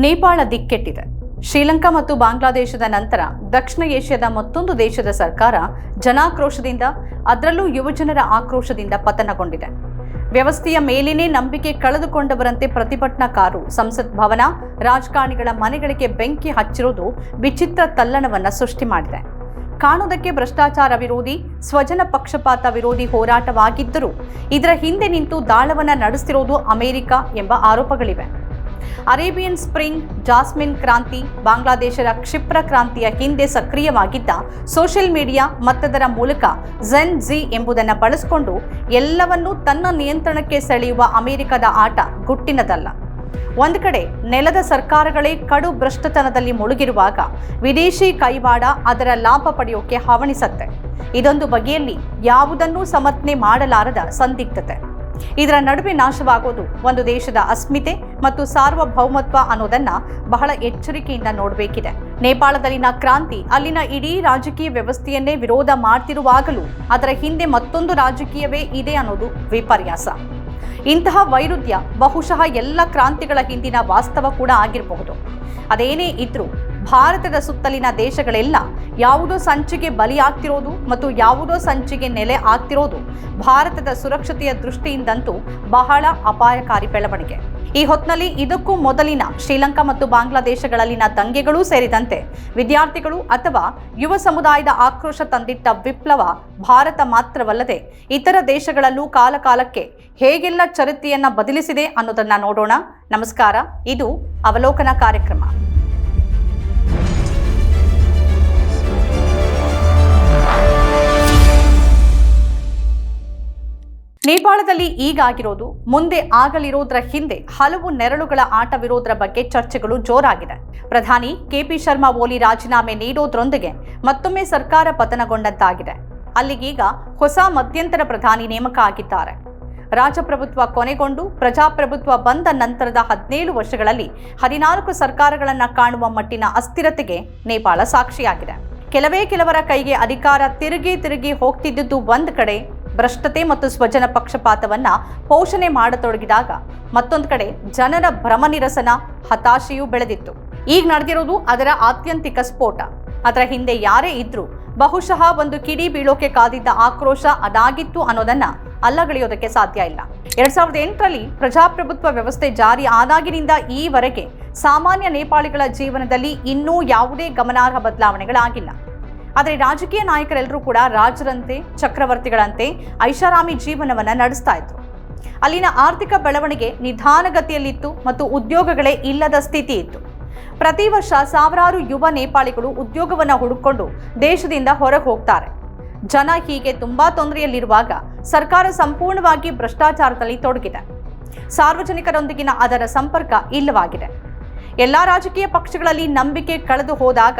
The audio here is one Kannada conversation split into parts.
ನೇಪಾಳ ದಿಕ್ಕೆಟ್ಟಿದೆ. ಶ್ರೀಲಂಕಾ ಮತ್ತು ಬಾಂಗ್ಲಾದೇಶದ ನಂತರ ದಕ್ಷಿಣ ಏಷ್ಯಾದ ಮತ್ತೊಂದು ದೇಶದ ಸರ್ಕಾರ ಜನಾಕ್ರೋಶದಿಂದ, ಅದರಲ್ಲೂ ಯುವಜನರ ಆಕ್ರೋಶದಿಂದ ಪತನಗೊಂಡಿದೆ. ವ್ಯವಸ್ಥೆಯ ಮೇಲೇನೇ ನಂಬಿಕೆ ಕಳೆದುಕೊಂಡವರಂತೆ ಪ್ರತಿಭಟನಾಕಾರರು ಸಂಸತ್ ಭವನ, ರಾಜಕಾರಣಿಗಳ ಮನೆಗಳಿಗೆ ಬೆಂಕಿ ಹಚ್ಚಿರುವುದು ವಿಚಿತ್ರ ತಲ್ಲಣವನ್ನು ಸೃಷ್ಟಿ ಮಾಡಿದೆ. ಕಾಣುವುದಕ್ಕೆ ಭ್ರಷ್ಟಾಚಾರ ವಿರೋಧಿ, ಸ್ವಜನ ಪಕ್ಷಪಾತ ವಿರೋಧಿ ಹೋರಾಟವಾಗಿದ್ದರೂ ಇದರ ಹಿಂದೆ ನಿಂತು ದಾಳವನ್ನು ನಡೆಸ್ತಿರೋದು ಅಮೆರಿಕ ಎಂಬ ಆರೋಪಗಳಿವೆ. ಅರೇಬಿಯನ್ ಸ್ಪ್ರಿಂಗ್, ಜಾಸ್ಮಿನ್ ಕ್ರಾಂತಿ, ಬಾಂಗ್ಲಾದೇಶದ ಕ್ಷಿಪ್ರ ಕ್ರಾಂತಿಯ ಹಿಂದೆ ಸಕ್ರಿಯವಾಗಿದ್ದ ಸೋಷಿಯಲ್ ಮೀಡಿಯಾ ಮತ್ತದರ ಮೂಲಕ ಝೆನ್ ಜಿ ಎಂಬುದನ್ನು ಬಳಸಿಕೊಂಡು ಎಲ್ಲವನ್ನೂ ತನ್ನ ನಿಯಂತ್ರಣಕ್ಕೆ ಸೆಳೆಯುವ ಅಮೆರಿಕದ ಆಟ ಗುಟ್ಟಿನದಲ್ಲ. ಒಂದು ಕಡೆ ನೆಲದ ಸರ್ಕಾರಗಳೇ ಕಡು ಭ್ರಷ್ಟತನದಲ್ಲಿ ಮುಳುಗಿರುವಾಗ ವಿದೇಶಿ ಕೈವಾಡ ಅದರ ಲಾಭ ಪಡೆಯೋಕೆ ಹವಣಿಸತ್ತೆ. ಇದೊಂದು ಬಗೆಯಲ್ಲಿ ಯಾವುದನ್ನೂ ಸಮರ್ಥನೆ ಮಾಡಲಾರದ ಸಂದಿಗ್ಧತೆ. ಇದರ ನಡುವೆ ನಾಶವಾಗೋದು ಒಂದು ದೇಶದ ಅಸ್ಮಿತೆ ಮತ್ತು ಸಾರ್ವಭೌಮತ್ವ ಅನ್ನೋದನ್ನ ಬಹಳ ಎಚ್ಚರಿಕೆಯಿಂದ ನೋಡಬೇಕಿದೆ. ನೇಪಾಳದಲ್ಲಿನ ಕ್ರಾಂತಿ ಅಲ್ಲಿನ ಇಡೀ ರಾಜಕೀಯ ವ್ಯವಸ್ಥೆಯನ್ನೇ ವಿರೋಧ ಮಾಡ್ತಿರುವಾಗಲೂ ಅದರ ಹಿಂದೆ ಮತ್ತೊಂದು ರಾಜಕೀಯವೇ ಇದೆ ಅನ್ನೋದು ವಿಪರ್ಯಾಸ. ಇಂತಹ ವೈರುಧ್ಯ ಬಹುಶಃ ಎಲ್ಲ ಕ್ರಾಂತಿಗಳ ಹಿಂದಿನ ವಾಸ್ತವ ಕೂಡ ಆಗಿರಬಹುದು. ಅದೇನೇ ಇದ್ರೂ ಭಾರತದ ಸುತ್ತಲಿನ ದೇಶಗಳೆಲ್ಲ ಯಾವುದೋ ಸಂಚಿಗೆ ಬಲಿಯಾಗ್ತಿರೋದು ಮತ್ತು ಯಾವುದೋ ಸಂಚಿಗೆ ನೆಲೆ ಆಗ್ತಿರೋದು ಭಾರತದ ಸುರಕ್ಷತೆಯ ದೃಷ್ಟಿಯಿಂದಂತೂ ಬಹಳ ಅಪಾಯಕಾರಿ ಬೆಳವಣಿಗೆ. ಈ ಹೊತ್ತಿನಲ್ಲಿ ಇದಕ್ಕೂ ಮೊದಲಿನ ಶ್ರೀಲಂಕಾ ಮತ್ತು ಬಾಂಗ್ಲಾದೇಶಗಳಲ್ಲಿನ ದಂಗೆಗಳೂ ಸೇರಿದಂತೆ ವಿದ್ಯಾರ್ಥಿಗಳು ಅಥವಾ ಯುವ ಸಮುದಾಯದ ಆಕ್ರೋಶ ತಂದಿಟ್ಟ ವಿಪ್ಲವ ಭಾರತ ಮಾತ್ರವಲ್ಲದೆ ಇತರ ದೇಶಗಳಲ್ಲೂ ಕಾಲಕಾಲಕ್ಕೆ ಹೇಗೆಲ್ಲ ಚರಿತ್ರೆಯನ್ನ ಬದಲಿಸಿದೆ ಅನ್ನೋದನ್ನ ನೋಡೋಣ. ನಮಸ್ಕಾರ, ಇದು ಅವಲೋಕನ ಕಾರ್ಯಕ್ರಮ. ನೇಪಾಳದಲ್ಲಿ ಈಗಾಗಿರೋದು, ಮುಂದೆ ಆಗಲಿರೋದ್ರ ಹಿಂದೆ ಹಲವು ನೆರಳುಗಳ ಆಟವಿರೋದ್ರ ಬಗ್ಗೆ ಚರ್ಚೆಗಳು ಜೋರಾಗಿದೆ. ಪ್ರಧಾನಿ ಕೆಪಿ ಶರ್ಮಾ ಓಲಿ ರಾಜೀನಾಮೆ ನೀಡೋದ್ರೊಂದಿಗೆ ಮತ್ತೊಮ್ಮೆ ಸರ್ಕಾರ ಪತನಗೊಂಡಂತಾಗಿದೆ. ಅಲ್ಲಿಗೀಗ ಹೊಸ ಮಧ್ಯಂತರ ಪ್ರಧಾನಿ ನೇಮಕ ಆಗಿದ್ದಾರೆ. ರಾಜಪ್ರಭುತ್ವ ಕೊನೆಗೊಂಡು ಪ್ರಜಾಪ್ರಭುತ್ವ ಬಂದ ನಂತರದ ಹದಿನೇಳು ವರ್ಷಗಳಲ್ಲಿ ಹದಿನಾಲ್ಕು ಸರ್ಕಾರಗಳನ್ನು ಕಾಣುವ ಮಟ್ಟಿನ ಅಸ್ಥಿರತೆಗೆ ನೇಪಾಳ ಸಾಕ್ಷಿಯಾಗಿದೆ. ಕೆಲವೇ ಕೆಲವರ ಕೈಗೆ ಅಧಿಕಾರ ತಿರುಗಿ ತಿರುಗಿ ಹೋಗ್ತಿದ್ದುದು ಒಂದು ಕಡೆ ಭ್ರಷ್ಟತೆ ಮತ್ತು ಸ್ವಜನ ಪಕ್ಷಪಾತವನ್ನ ಪೋಷಣೆ ಮಾಡತೊಡಗಿದಾಗ ಮತ್ತೊಂದು ಕಡೆ ಜನರ ಭ್ರಮನಿರಸನ ಹತಾಶೆಯೂ ಬೆಳೆದಿತ್ತು. ಈಗ ನಡೆದಿರೋದು ಅದರ ಆತ್ಯಂತಿಕ ಸ್ಫೋಟ. ಅದರ ಹಿಂದೆ ಯಾರೇ ಇದ್ರೂ ಬಹುಶಃ ಒಂದು ಕಿಡಿ ಬೀಳೋಕೆ ಕಾದಿದ್ದ ಆಕ್ರೋಶ ಅದಾಗಿತ್ತು ಅನ್ನೋದನ್ನ ಅಲ್ಲಗಳೆಯೋದಕ್ಕೆ ಸಾಧ್ಯ ಇಲ್ಲ. ಎರಡ್ ಸಾವಿರದ ಎಂಟರಲ್ಲಿ ಪ್ರಜಾಪ್ರಭುತ್ವ ವ್ಯವಸ್ಥೆ ಜಾರಿ ಆದಾಗಿನಿಂದ ಈವರೆಗೆ ಸಾಮಾನ್ಯ ನೇಪಾಳಿಗಳ ಜೀವನದಲ್ಲಿ ಇನ್ನೂ ಯಾವುದೇ ಗಮನಾರ್ಹ ಬದಲಾವಣೆಗಳಾಗಿಲ್ಲ. ಆದರೆ ರಾಜಕೀಯ ನಾಯಕರೆಲ್ಲರೂ ಕೂಡ ರಾಜರಂತೆ, ಚಕ್ರವರ್ತಿಗಳಂತೆ ಐಷಾರಾಮಿ ಜೀವನವನ್ನ ನಡೆಸ್ತಾ ಇದ್ರು. ಅಲ್ಲಿನ ಆರ್ಥಿಕ ಬೆಳವಣಿಗೆ ನಿಧಾನಗತಿಯಲ್ಲಿತ್ತು ಮತ್ತು ಉದ್ಯೋಗಗಳೇ ಇಲ್ಲದ ಸ್ಥಿತಿ ಇತ್ತು. ಪ್ರತಿ ವರ್ಷ ಸಾವಿರಾರು ಯುವ ನೇಪಾಳಿಗಳು ಉದ್ಯೋಗವನ್ನು ಹುಡುಕೊಂಡು ದೇಶದಿಂದ ಹೊರಗೆ ಹೋಗ್ತಾರೆ. ಜನ ಹೀಗೆ ತುಂಬಾ ತೊಂದರೆಯಲ್ಲಿರುವಾಗ ಸರ್ಕಾರ ಸಂಪೂರ್ಣವಾಗಿ ಭ್ರಷ್ಟಾಚಾರದಲ್ಲಿ ತೊಡಗಿದೆ. ಸಾರ್ವಜನಿಕರೊಂದಿಗಿನ ಅದರ ಸಂಪರ್ಕ ಇಲ್ಲವಾಗಿದೆ. ಎಲ್ಲ ರಾಜಕೀಯ ಪಕ್ಷಗಳಲ್ಲಿ ನಂಬಿಕೆ ಕಳೆದು ಹೋದಾಗ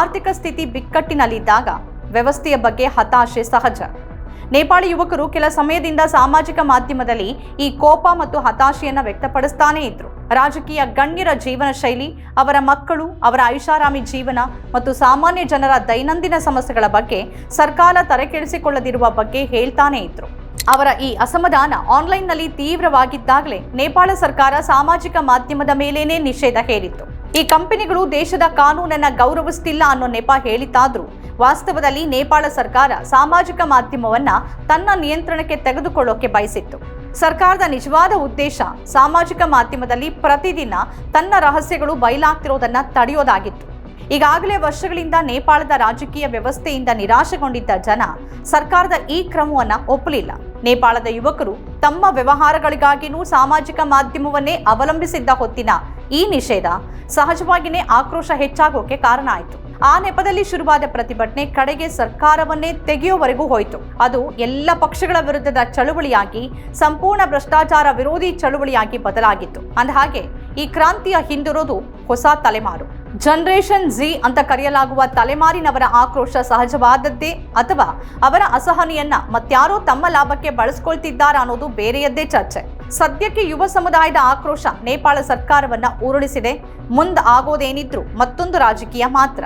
ಆರ್ಥಿಕ ಸ್ಥಿತಿ ಬಿಕ್ಕಟ್ಟಿನಲ್ಲಿದ್ದಾಗ ವ್ಯವಸ್ಥೆಯ ಬಗ್ಗೆ ಹತಾಶೆ ಸಹಜ. ನೇಪಾಳಿ ಯುವಕರು ಕೆಲ ಸಮಯದಿಂದ ಸಾಮಾಜಿಕ ಮಾಧ್ಯಮದಲ್ಲಿ ಈ ಕೋಪ ಮತ್ತು ಹತಾಶೆಯನ್ನು ವ್ಯಕ್ತಪಡಿಸ್ತಾನೇ ಇದ್ರು. ರಾಜಕೀಯ ಗಣ್ಯರ ಜೀವನ ಶೈಲಿ, ಅವರ ಮಕ್ಕಳು, ಅವರ ಐಷಾರಾಮಿ ಜೀವನ ಮತ್ತು ಸಾಮಾನ್ಯ ಜನರ ದೈನಂದಿನ ಸಮಸ್ಯೆಗಳ ಬಗ್ಗೆ ಸರ್ಕಾರ ತಲೆಕೆಡಿಸಿಕೊಳ್ಳದಿರುವ ಬಗ್ಗೆ ಹೇಳ್ತಾನೇ ಇದ್ರು. ಅವರ ಈ ಅಸಮಾಧಾನ ಆನ್ಲೈನ್ನಲ್ಲಿ ತೀವ್ರವಾಗಿದ್ದಾಗಲೇ ನೇಪಾಳ ಸರ್ಕಾರ ಸಾಮಾಜಿಕ ಮಾಧ್ಯಮದ ಮೇಲೇನೇ ನಿಷೇಧ ಹೇರಿತ್ತು. ಈ ಕಂಪನಿಗಳು ದೇಶದ ಕಾನೂನನ್ನ ಗೌರವಿಸ್ತಿಲ್ಲ ಅನ್ನೋ ನೆಪ ಹೇಳಿತಾದ್ರೂ. ವಾಸ್ತವದಲ್ಲಿ ನೇಪಾಳ ಸರ್ಕಾರ ಸಾಮಾಜಿಕ ಮಾಧ್ಯಮವನ್ನ ತನ್ನ ನಿಯಂತ್ರಣಕ್ಕೆ ತೆಗೆದುಕೊಳ್ಳೋಕೆ ಬಯಸಿತ್ತು. ಸರ್ಕಾರದ ನಿಜವಾದ ಉದ್ದೇಶ ಸಾಮಾಜಿಕ ಮಾಧ್ಯಮದಲ್ಲಿ ಪ್ರತಿದಿನ ತನ್ನ ರಹಸ್ಯಗಳು ಬಯಲಾಗ್ತಿರೋದನ್ನ ತಡೆಯೋದಾಗಿತ್ತು. ಈಗಾಗಲೇ ವರ್ಷಗಳಿಂದ ನೇಪಾಳದ ರಾಜಕೀಯ ವ್ಯವಸ್ಥೆಯಿಂದ ನಿರಾಶೆಗೊಂಡಿದ್ದ ಜನ ಸರ್ಕಾರದ ಈ ಕ್ರಮವನ್ನ ಒಪ್ಪಲಿಲ್ಲ. ನೇಪಾಳದ ಯುವಕರು ತಮ್ಮ ವ್ಯವಹಾರಗಳಿಗಾಗಿನೂ ಸಾಮಾಜಿಕ ಮಾಧ್ಯಮವನ್ನೇ ಅವಲಂಬಿಸಿದ್ದ ಹೊತ್ತಿನ ಈ ನಿಷೇಧ ಸಹಜವಾಗಿಯೇ ಆಕ್ರೋಶ ಹೆಚ್ಚಾಗೋಕೆ ಕಾರಣ ಆಯಿತು. ಆ ನೆಪದಲ್ಲಿ ಶುರುವಾದ ಪ್ರತಿಭಟನೆ ಕಡೆಗೆ ಸರ್ಕಾರವನ್ನೇ ತೆಗೆಯುವವರೆಗೂ ಹೋಯಿತು. ಅದು ಎಲ್ಲ ಪಕ್ಷಗಳ ವಿರುದ್ಧದ ಚಳುವಳಿಯಾಗಿ, ಸಂಪೂರ್ಣ ಭ್ರಷ್ಟಾಚಾರ ವಿರೋಧಿ ಚಳುವಳಿಯಾಗಿ ಬದಲಾಗಿತ್ತು. ಅಂದಹಾಗೆ, ಈ ಕ್ರಾಂತಿಯ ಹಿಂದಿರೋದು ಹೊಸ ತಲೆಮಾರು. ಜನರೇಷನ್ ಜಿ ಅಂತ ಕರೆಯಲಾಗುವ ತಲೆಮಾರಿನವರ ಆಕ್ರೋಶ ಸಹಜವಾದದ್ದೇ ಅಥವಾ ಅವರ ಅಸಹನೆಯನ್ನ ಮತ್ಯಾರೋ ತಮ್ಮ ಲಾಭಕ್ಕೆ ಬಳಸ್ಕೊಳ್ತಿದ್ದಾರಾ ಅನ್ನೋದು ಬೇರೆಯದ್ದೇ ಚರ್ಚೆ. ಸದ್ಯಕ್ಕೆ ಯುವ ಸಮುದಾಯದ ಆಕ್ರೋಶ ನೇಪಾಳ ಸರ್ಕಾರವನ್ನ ಉರುಳಿಸಿದೆ. ಮುಂದ ಆಗೋದೇನಿದ್ರು ಮತ್ತೊಂದು ರಾಜಕೀಯ ಮಾತ್ರ.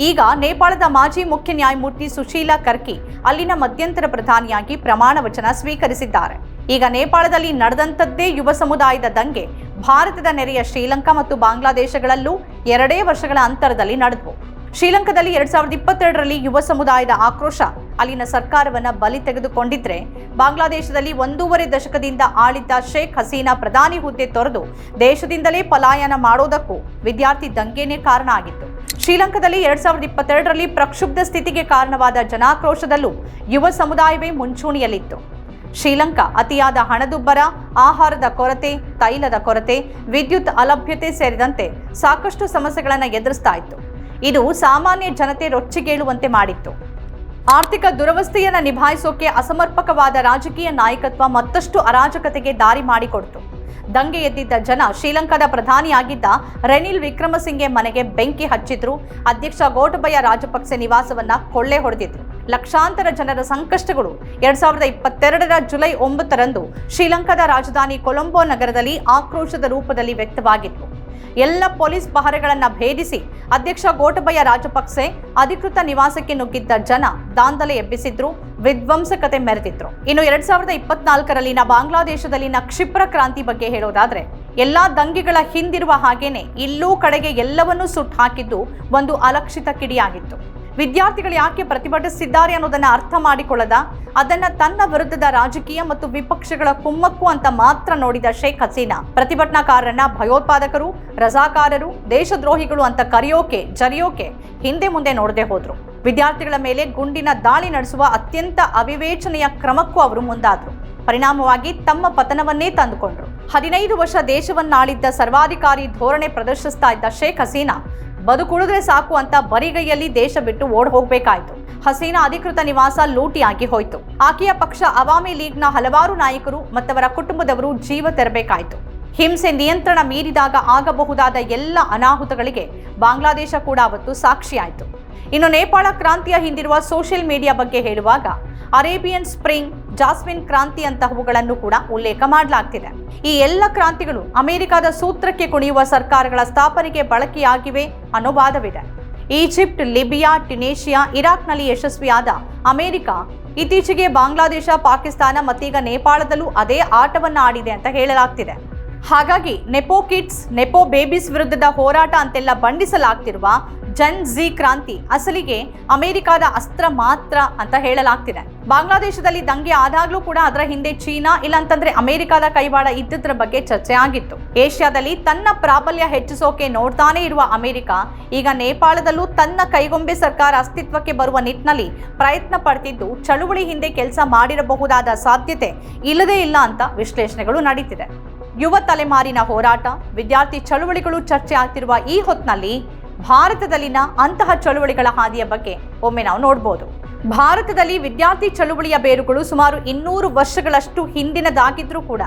ಈಗ ನೇಪಾಳದ ಮಾಜಿ ಮುಖ್ಯ ನ್ಯಾಯಮೂರ್ತಿ ಸುಶೀಲಾ ಕರ್ಕಿ ಅಲ್ಲಿನ ಮಧ್ಯಂತರ ಪ್ರಧಾನಿಯಾಗಿ ಪ್ರಮಾಣ ವಚನ ಸ್ವೀಕರಿಸಿದ್ದಾರೆ. ಈಗ ನೇಪಾಳದಲ್ಲಿ ನಡೆದಂಥದ್ದೇ ಯುವ ಸಮುದಾಯದ ದಂಗೆ ಭಾರತದ ನೆರೆಯ ಶ್ರೀಲಂಕಾ ಮತ್ತು ಬಾಂಗ್ಲಾದೇಶಗಳಲ್ಲೂ ಎರಡೇ ವರ್ಷಗಳ ಅಂತರದಲ್ಲಿ ನಡೆದವು. ಶ್ರೀಲಂಕಾದಲ್ಲಿ ಎರಡ್ ಸಾವಿರದ ಇಪ್ಪತ್ತೆರಡರಲ್ಲಿ ಯುವ ಸಮುದಾಯದ ಆಕ್ರೋಶ, ಅಲ್ಲಿನ ಸರ್ಕಾರವನ್ನು ಬಲಿ ತೆಗೆದುಕೊಂಡಿದ್ರೆ ಬಾಂಗ್ಲಾದೇಶದಲ್ಲಿ ಒಂದೂವರೆ ದಶಕದಿಂದ ಆಳಿದ್ದ ಶೇಖ್ ಹಸೀನಾ ಪ್ರಧಾನಿ ಹುದ್ದೆ ತೊರೆದು ದೇಶದಿಂದಲೇ ಪಲಾಯನ ಮಾಡೋದಕ್ಕೂ ವಿದ್ಯಾರ್ಥಿ ದಂಗೆನೇ ಕಾರಣ ಆಗಿತ್ತು. ಶ್ರೀಲಂಕಾದಲ್ಲಿ ಎರಡ್ ಸಾವಿರದ ಇಪ್ಪತ್ತೆರಡರಲ್ಲಿ ಪ್ರಕ್ಷುಬ್ಧ ಸ್ಥಿತಿಗೆ ಕಾರಣವಾದ ಜನಾಕ್ರೋಶದಲ್ಲೂ ಯುವ ಸಮುದಾಯವೇ ಮುಂಚೂಣಿಯಲ್ಲಿತ್ತು. ಶ್ರೀಲಂಕಾ ಅತಿಯಾದ ಹಣದುಬ್ಬರ, ಆಹಾರದ ಕೊರತೆ, ತೈಲದ ಕೊರತೆ, ವಿದ್ಯುತ್ ಅಲಭ್ಯತೆ ಸೇರಿದಂತೆ ಸಾಕಷ್ಟು ಸಮಸ್ಯೆಗಳನ್ನು ಎದುರಿಸ್ತಾ ಇತ್ತು. ಇದು ಸಾಮಾನ್ಯ ಜನತೆ ರೊಚ್ಚಿಗೇಳುವಂತೆ ಮಾಡಿತ್ತು. ಆರ್ಥಿಕ ದುರವಸ್ಥೆಯನ್ನು ನಿಭಾಯಿಸೋಕೆ ಅಸಮರ್ಪಕವಾದ ರಾಜಕೀಯ ನಾಯಕತ್ವ ಮತ್ತಷ್ಟು ಅರಾಜಕತೆಗೆ ದಾರಿ ಮಾಡಿಕೊಡ್ತು. ದಂಗೆ ಎದ್ದಿದ್ದ ಜನ ಶ್ರೀಲಂಕಾದ ಪ್ರಧಾನಿಯಾಗಿದ್ದ ರೆನಿಲ್ ವಿಕ್ರಮಸಿಂಘೆ ಮನೆಗೆ ಬೆಂಕಿ ಹಚ್ಚಿದ್ರು. ಅಧ್ಯಕ್ಷ ಗೋಟಬಯ ರಾಜಪಕ್ಸೆ ನಿವಾಸವನ್ನ ಕೊಳ್ಳೆ ಹೊಡೆದಿದ್ರು. ಲಕ್ಷಾಂತರ ಜನರ ಸಂಕಷ್ಟಗಳು ಎರಡ್ ಸಾವಿರದ ಇಪ್ಪತ್ತೆರಡರ ಜುಲೈ ಒಂಬತ್ತರಂದು ಶ್ರೀಲಂಕಾದ ರಾಜಧಾನಿ ಕೊಲಂಬೋ ನಗರದಲ್ಲಿ ಆಕ್ರೋಶದ ರೂಪದಲ್ಲಿ ವ್ಯಕ್ತವಾಗಿತ್ತು. ಎಲ್ಲ ಪೊಲೀಸ್ ಪಹರೆಗಳನ್ನ ಭೇದಿಸಿ ಅಧ್ಯಕ್ಷ ಗೋಟಬಯ್ಯ ರಾಜಪಕ್ಸೆ ಅಧಿಕೃತ ನಿವಾಸಕ್ಕೆ ನುಗ್ಗಿದ್ದ ಜನ ದಾಂಧಲೆ ಎಬ್ಬಿಸಿದ್ರು, ವಿಧ್ವಂಸಕತೆ ಮೆರೆದಿದ್ರು. ಇನ್ನು ಎರಡ್ ಸಾವಿರದ ಇಪ್ಪತ್ನಾಲ್ಕರಲ್ಲಿನ ಬಾಂಗ್ಲಾದೇಶದಲ್ಲಿನ ಕ್ಷಿಪ್ರ ಕ್ರಾಂತಿ ಬಗ್ಗೆ ಹೇಳೋದಾದ್ರೆ, ಎಲ್ಲಾ ದಂಗೆಗಳ ಹಿಂದಿರುವ ಹಾಗೇನೆ ಇಲ್ಲೂ ಕಡೆಗೆ ಎಲ್ಲವನ್ನೂ ಸುಟ್ಟು ಹಾಕಿದ್ದು ಒಂದು ಅಲಕ್ಷಿತ ಕಿಡಿಯಾಗಿತ್ತು. ವಿದ್ಯಾರ್ಥಿಗಳು ಯಾಕೆ ಪ್ರತಿಭಟಿಸಿದ್ದಾರೆ ಅನ್ನೋದನ್ನ ಅರ್ಥ ಮಾಡಿಕೊಳ್ಳದ, ಅದನ್ನ ತನ್ನ ವಿರುದ್ಧದ ರಾಜಕೀಯ ಮತ್ತು ವಿಪಕ್ಷಗಳ ಕುಮ್ಮಕ್ಕು ಅಂತ ಮಾತ್ರ ನೋಡಿದ ಶೇಖ್ ಹಸೀನಾ. ಪ್ರತಿಭಟನಾಕಾರರನ್ನ ಭಯೋತ್ಪಾದಕರು, ರಜಾಕಾರರು, ದೇಶದ್ರೋಹಿಗಳು ಅಂತ ಕರೆಯೋಕೆ, ಜರಿಯೋಕೆ ಹಿಂದೆ ಮುಂದೆ ನೋಡದೆ ಹೋದ್ರು. ವಿದ್ಯಾರ್ಥಿಗಳ ಮೇಲೆ ಗುಂಡಿನ ದಾಳಿ ನಡೆಸುವ ಅತ್ಯಂತ ಅವಿವೇಚನೆಯ ಕ್ರಮಕ್ಕೂ ಅವರು ಮುಂದಾದ್ರು. ಪರಿಣಾಮವಾಗಿ ತಮ್ಮ ಪತನವನ್ನೇ ತಂದುಕೊಂಡ್ರು. ಹದಿನೈದು ವರ್ಷ ದೇಶವನ್ನಾಳಿದ್ದ ಸರ್ವಾಧಿಕಾರಿ ಧೋರಣೆ ಪ್ರದರ್ಶಿಸ್ತಾ ಇದ್ದ ಶೇಖ್ ಹಸೀನಾ ಬದುಕುಳಿದ್ರೆ ಸಾಕು ಅಂತ ಬರಿಗೈಯಲ್ಲಿ ದೇಶ ಬಿಟ್ಟು ಓಡ್ ಹೋಗ್ಬೇಕಾಯ್ತು. ಹಸೀನಾ ಅಧಿಕೃತ ನಿವಾಸ ಲೂಟಿಯಾಗಿ ಹೋಯ್ತು. ಆಕೆಯ ಪಕ್ಷ ಅವಾಮಿ ಲೀಗ್ನ ಹಲವಾರು ನಾಯಕರು ಮತ್ತವರ ಕುಟುಂಬದವರು ಜೀವ ತೆರಬೇಕಾಯಿತು. ಹಿಂಸೆ ನಿಯಂತ್ರಣ ಮೀರಿದಾಗ ಆಗಬಹುದಾದ ಎಲ್ಲ ಅನಾಹುತಗಳಿಗೆ ಬಾಂಗ್ಲಾದೇಶ ಕೂಡ ಅವತ್ತು ಸಾಕ್ಷಿಯಾಯಿತು. ಇನ್ನು ನೇಪಾಳ ಕ್ರಾಂತಿಯ ಹಿಂದಿರುವ ಸೋಷಿಯಲ್ ಮೀಡಿಯಾ ಬಗ್ಗೆ ಹೇಳುವಾಗ ಅರೇಬಿಯನ್ ಸ್ಪ್ರಿಂಗ್, ಜಾಸ್ಮಿನ್ ಕ್ರಾಂತಿ ಅಂತಹವುಗಳನ್ನು ಕೂಡ ಉಲ್ಲೇಖ ಮಾಡಲಾಗ್ತಿದೆ. ಈ ಎಲ್ಲ ಕ್ರಾಂತಿಗಳು ಅಮೆರಿಕದ ಸೂತ್ರಕ್ಕೆ ಕುಣಿಯುವ ಸರ್ಕಾರಗಳ ಸ್ಥಾಪನೆಗೆ ಬಳಕೆಯಾಗಿವೆ ಅನ್ನೋ ವಾದವಿದೆ. ಈಜಿಪ್ಟ್, ಲಿಬಿಯಾ ಟ್ಯುನೇಷಿಯಾ ಇರಾಕ್ನಲ್ಲಿ ಯಶಸ್ವಿಯಾದ ಅಮೆರಿಕ, ಇತ್ತೀಚೆಗೆ ಬಾಂಗ್ಲಾದೇಶ, ಪಾಕಿಸ್ತಾನ ಮತ್ತೀಗ ನೇಪಾಳದಲ್ಲೂ ಅದೇ ಆಟವನ್ನು ಆಡಿದೆ ಅಂತ ಹೇಳಲಾಗ್ತಿದೆ. ಹಾಗಾಗಿ ನೆಪೋ ಕಿಡ್ಸ್, ನೆಪೋ ಬೇಬೀಸ್ ವಿರುದ್ಧದ ಹೋರಾಟ ಅಂತೆಲ್ಲ ಬಂಡಿಸಲಾಗ್ತಿರುವ ಜನ್ ಝಿ ಕ್ರಾಂತಿ ಅಸಲಿಗೆ ಅಮೆರಿಕದ ಅಸ್ತ್ರ ಮಾತ್ರ ಅಂತ ಹೇಳಲಾಗ್ತಿದೆ. ಬಾಂಗ್ಲಾದೇಶದಲ್ಲಿ ದಂಗೆ ಆದಾಗ್ಲೂ ಕೂಡ ಅದರ ಹಿಂದೆ ಚೀನಾ, ಇಲ್ಲಾಂತಂದ್ರೆ ಅಮೆರಿಕದ ಕೈವಾಡ ಇದ್ದದ್ರ ಬಗ್ಗೆ ಚರ್ಚೆ ಆಗಿತ್ತು. ಏಷ್ಯಾದಲ್ಲಿ ತನ್ನ ಪ್ರಾಬಲ್ಯ ಹೆಚ್ಚಿಸೋಕೆ ನೋಡ್ತಾನೆ ಇರುವ ಅಮೆರಿಕ, ಈಗ ನೇಪಾಳದಲ್ಲೂ ತನ್ನ ಕೈಗೊಂಬೆ ಸರ್ಕಾರ ಅಸ್ತಿತ್ವಕ್ಕೆ ಬರುವ ನಿಟ್ಟಿನಲ್ಲಿ ಪ್ರಯತ್ನ ಪಡ್ತಿದ್ದು ಚಳುವಳಿ ಹಿಂದೆ ಕೆಲಸ ಮಾಡಿರಬಹುದಾದ ಸಾಧ್ಯತೆ ಇಲ್ಲದೇ ಇಲ್ಲ ಅಂತ ವಿಶ್ಲೇಷಣೆಗಳು ನಡೀತಿದೆ. ಯುವ ತಲೆಮಾರಿನ ಹೋರಾಟ, ವಿದ್ಯಾರ್ಥಿ ಚಳುವಳಿಗಳು ಚರ್ಚೆ ಆಗ್ತಿರುವ ಈ ಹೊತ್ತಿನಲ್ಲಿ ಭಾರತದಲ್ಲಿನ ಅಂತಹ ಚಳುವಳಿಗಳ ಹಾದಿಯ ಬಗ್ಗೆ ಒಮ್ಮೆ ನಾವು ನೋಡ್ಬೋದು. ಭಾರತದಲ್ಲಿ ವಿದ್ಯಾರ್ಥಿ ಚಳುವಳಿಯ ಬೇರುಗಳು ಸುಮಾರು ಇನ್ನೂರು ವರ್ಷಗಳಷ್ಟು ಹಿಂದಿನದಾಗಿದ್ರೂ ಕೂಡ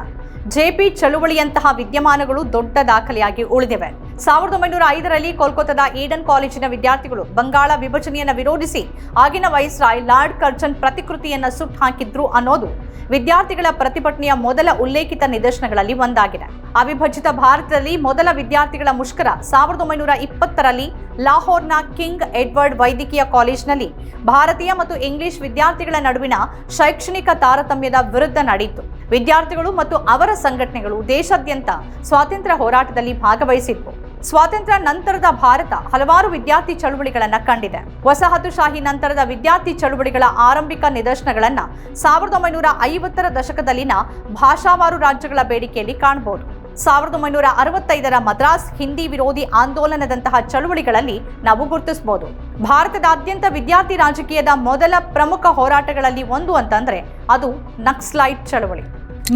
ಜೆಪಿ ಚಳುವಳಿಯಂತಹ ವಿದ್ಯಮಾನಗಳು ದೊಡ್ಡ ದಾಖಲೆಯಾಗಿ ಉಳಿದಿವೆ. ಸಾವಿರದ ಒಂಬೈನೂರ ಐದರಲ್ಲಿ ಕೋಲ್ಕತ್ತಾದ ಈಡನ್ ಕಾಲೇಜಿನ ವಿದ್ಯಾರ್ಥಿಗಳು ಬಂಗಾಳ ವಿಭಜನೆಯನ್ನು ವಿರೋಧಿಸಿ ಆಗಿನ ವೈಸ್ರಾಯ್ ಲಾರ್ಡ್ ಕರ್ಜನ್ ಪ್ರತಿಕೃತಿಯನ್ನ ಸುಟ್ಟು ಹಾಕಿದ್ರು ಅನ್ನೋದು ವಿದ್ಯಾರ್ಥಿಗಳ ಪ್ರತಿಭಟನೆಯ ಮೊದಲ ಉಲ್ಲೇಖಿತ ನಿದರ್ಶನಗಳಲ್ಲಿ ಒಂದಾಗಿದೆ. ಅವಿಭಜಿತ ಭಾರತದಲ್ಲಿ ಮೊದಲ ವಿದ್ಯಾರ್ಥಿಗಳ ಮುಷ್ಕರ ಸಾವಿರದ ಒಂಬೈನೂರ ಇಪ್ಪತ್ತರಲ್ಲಿ ಲಾಹೋರ್ನ ಕಿಂಗ್ ಎಡ್ವರ್ಡ್ ವೈದ್ಯಕೀಯ ಕಾಲೇಜ್ನಲ್ಲಿ ಭಾರತೀಯ ಮತ್ತು ಇಂಗ್ಲಿಷ್ ವಿದ್ಯಾರ್ಥಿಗಳ ನಡುವಿನ ಶೈಕ್ಷಣಿಕ ತಾರತಮ್ಯದ ವಿರುದ್ಧ ನಡೆಯಿತು. ವಿದ್ಯಾರ್ಥಿಗಳು ಮತ್ತು ಅವರ ಸಂಘಟನೆಗಳು ದೇಶಾದ್ಯಂತ ಸ್ವಾತಂತ್ರ್ಯ ಹೋರಾಟದಲ್ಲಿ ಭಾಗವಹಿಸಿದ್ವು. ಸ್ವಾತಂತ್ರ್ಯ ನಂತರದ ಭಾರತ ಹಲವಾರು ವಿದ್ಯಾರ್ಥಿ ಚಳುವಳಿಗಳನ್ನು ಕಂಡಿದೆ. ವಸಾಹತುಶಾಹಿ ನಂತರದ ವಿದ್ಯಾರ್ಥಿ ಚಳುವಳಿಗಳ ಆರಂಭಿಕ ನಿದರ್ಶನಗಳನ್ನು ಸಾವಿರದ ಒಂಬೈನೂರ ಐವತ್ತರ ದಶಕದಲ್ಲಿನ ಭಾಷಾವಾರು ರಾಜ್ಯಗಳ ಬೇಡಿಕೆಯಲ್ಲಿ ಕಾಣಬಹುದು ಸಾವಿರದ ಒಂಬೈನೂರ ಅರವತ್ತೈದರ ಮದ್ರಾಸ್ ಹಿಂದಿ ವಿರೋಧಿ ಆಂದೋಲನದಂತಹ ಚಳುವಳಿಗಳಲ್ಲಿ ನಾವು ಗುರುತಿಸಬಹುದು ಭಾರತದಾದ್ಯಂತ ವಿದ್ಯಾರ್ಥಿ ರಾಜಕೀಯದ ಮೊದಲ ಪ್ರಮುಖ ಹೋರಾಟಗಳಲ್ಲಿ ಒಂದು ಅಂತಂದ್ರೆ ಅದು ನಕ್ಸ್ಲೈಟ್ ಚಳುವಳಿ.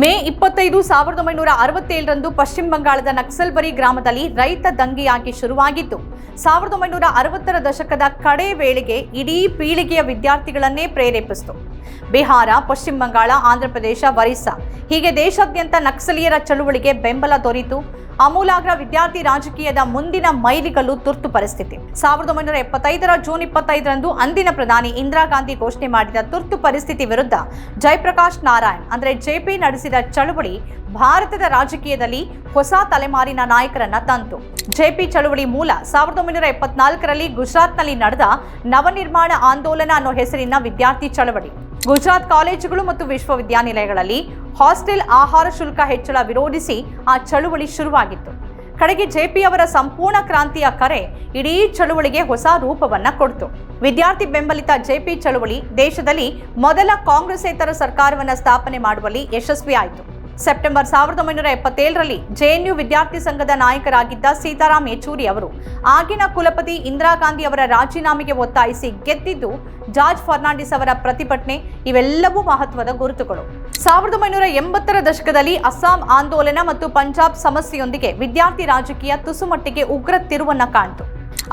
ಮೇ ಇಪ್ಪತ್ತೈದು ಸಾವಿರದ ಒಂಬೈನೂರ ಅರವತ್ತೇಳರಂದು ಪಶ್ಚಿಮ ಬಂಗಾಳದ ನಕ್ಸಲ್ಬರಿ ಗ್ರಾಮದಲ್ಲಿ ರೈತ ದಂಗೆಯಾಗಿ ಶುರುವಾಗಿತ್ತು. ಸಾವಿರದ ಒಂಬೈನೂರ ಅರವತ್ತರ ದಶಕದ ಕಡೆ ವೇಳೆಗೆ ಇಡೀ ಪೀಳಿಗೆಯ ವಿದ್ಯಾರ್ಥಿಗಳನ್ನೇ ಪ್ರೇರೇಪಿಸಿತು. ಬಿಹಾರ, ಪಶ್ಚಿಮ ಬಂಗಾಳ ಆಂಧ್ರಪ್ರದೇಶ ಒರಿಸ್ಸಾ. ಹೀಗೆ ದೇಶಾದ್ಯಂತ ನಕ್ಸಲೀಯರ ಚಳುವಳಿಗೆ ಬೆಂಬಲ ದೊರೆಯಿತು ಅಮೂಲಾಗ್ರ ವಿದ್ಯಾರ್ಥಿ ರಾಜಕೀಯದ ಮುಂದಿನ ಮೈಲಿಗಲ್ಲು ತುರ್ತು ಪರಿಸ್ಥಿತಿ. ಸಾವಿರದ ಒಂಬೈನೂರ ಎಪ್ಪತ್ತೈದರ ಜೂನ್ ಇಪ್ಪತ್ತೈದರಂದು ಅಂದಿನ ಪ್ರಧಾನಿ ಇಂದಿರಾ ಗಾಂಧಿ ಘೋಷಣೆ ಮಾಡಿದ ತುರ್ತು ಪರಿಸ್ಥಿತಿ ವಿರುದ್ಧ ಜಯಪ್ರಕಾಶ್ ನಾರಾಯಣ್, ಅಂದ್ರೆ ಜೆಪಿ ನಡೆಸಿದ ಚಳುವಳಿ ಭಾರತದ ರಾಜಕೀಯದಲ್ಲಿ ಹೊಸ ತಲೆಮಾರಿನ ನಾಯಕರನ್ನ ತಂತು. ಜೆಪಿ ಚಳುವಳಿ ಮೂಲ ಸಾವಿರದ ಒಂಬೈನೂರ ಎಪ್ಪತ್ನಾಲ್ಕರಲ್ಲಿ ಗುಜರಾತ್ನಲ್ಲಿ ನಡೆದ ನವನಿರ್ಮಾಣ ಆಂದೋಲನ ಅನ್ನೋ ಹೆಸರಿನ ವಿದ್ಯಾರ್ಥಿ ಚಳವಳಿ. ಗುಜರಾತ್ ಕಾಲೇಜುಗಳು ಮತ್ತು ವಿಶ್ವವಿದ್ಯಾನಿಲಯಗಳಲ್ಲಿ ಹಾಸ್ಟೆಲ್ ಆಹಾರ ಶುಲ್ಕ ಹೆಚ್ಚಳ ವಿರೋಧಿಸಿ ಆ ಚಳುವಳಿ ಶುರುವಾಗಿತ್ತು. ಕಡೆಗೆ ಜೆಪಿ ಅವರ ಸಂಪೂರ್ಣ ಕ್ರಾಂತಿಯ ಕರೆ ಇಡೀ ಚಳುವಳಿಗೆ ಹೊಸ ರೂಪವನ್ನ ಕೊಡ್ತು. ವಿದ್ಯಾರ್ಥಿ ಬೆಂಬಲಿತ ಜೆಪಿ ಚಳುವಳಿ ದೇಶದಲ್ಲಿ ಮೊದಲ ಕಾಂಗ್ರೆಸ್ಸೇತರ ಸರ್ಕಾರವನ್ನು ಸ್ಥಾಪನೆ ಮಾಡುವಲ್ಲಿ ಯಶಸ್ವಿಯಾಯಿತು. ಸೆಪ್ಟೆಂಬರ್ ಸಾವಿರದ ಒಂಬೈನೂರ ಎಪ್ಪತ್ತೇಳರಲ್ಲಿ ಜೆಎನ್ಯು ವಿದ್ಯಾರ್ಥಿ ಸಂಘದ ನಾಯಕರಾಗಿದ್ದ ಸೀತಾರಾಮ್ ಯೆಚೂರಿ ಅವರು ಆಗಿನ ಕುಲಪತಿ ಇಂದಿರಾ ಗಾಂಧಿ ಅವರ ರಾಜೀನಾಮೆಗೆ ಒತ್ತಾಯಿಸಿ ಗೆದ್ದಿದ್ದು ಜಾರ್ಜ್ ಫರ್ನಾಂಡಿಸ್ ಅವರ ಪ್ರತಿಭಟನೆ, ಇವೆಲ್ಲವೂ ಮಹತ್ವದ ಗುರುತುಗಳು. ಸಾವಿರದ ಒಂಬೈನೂರ ಎಂಬತ್ತರ ದಶಕದಲ್ಲಿ ಅಸ್ಸಾಂ ಆಂದೋಲನ ಮತ್ತು ಪಂಜಾಬ್ ಸಮಸ್ಯೆಯೊಂದಿಗೆ ವಿದ್ಯಾರ್ಥಿ ರಾಜಕೀಯ ತುಸುಮಟ್ಟಿಗೆ ಉಗ್ರ ತಿರುವನ್ನ ಕಾಣ್ತು.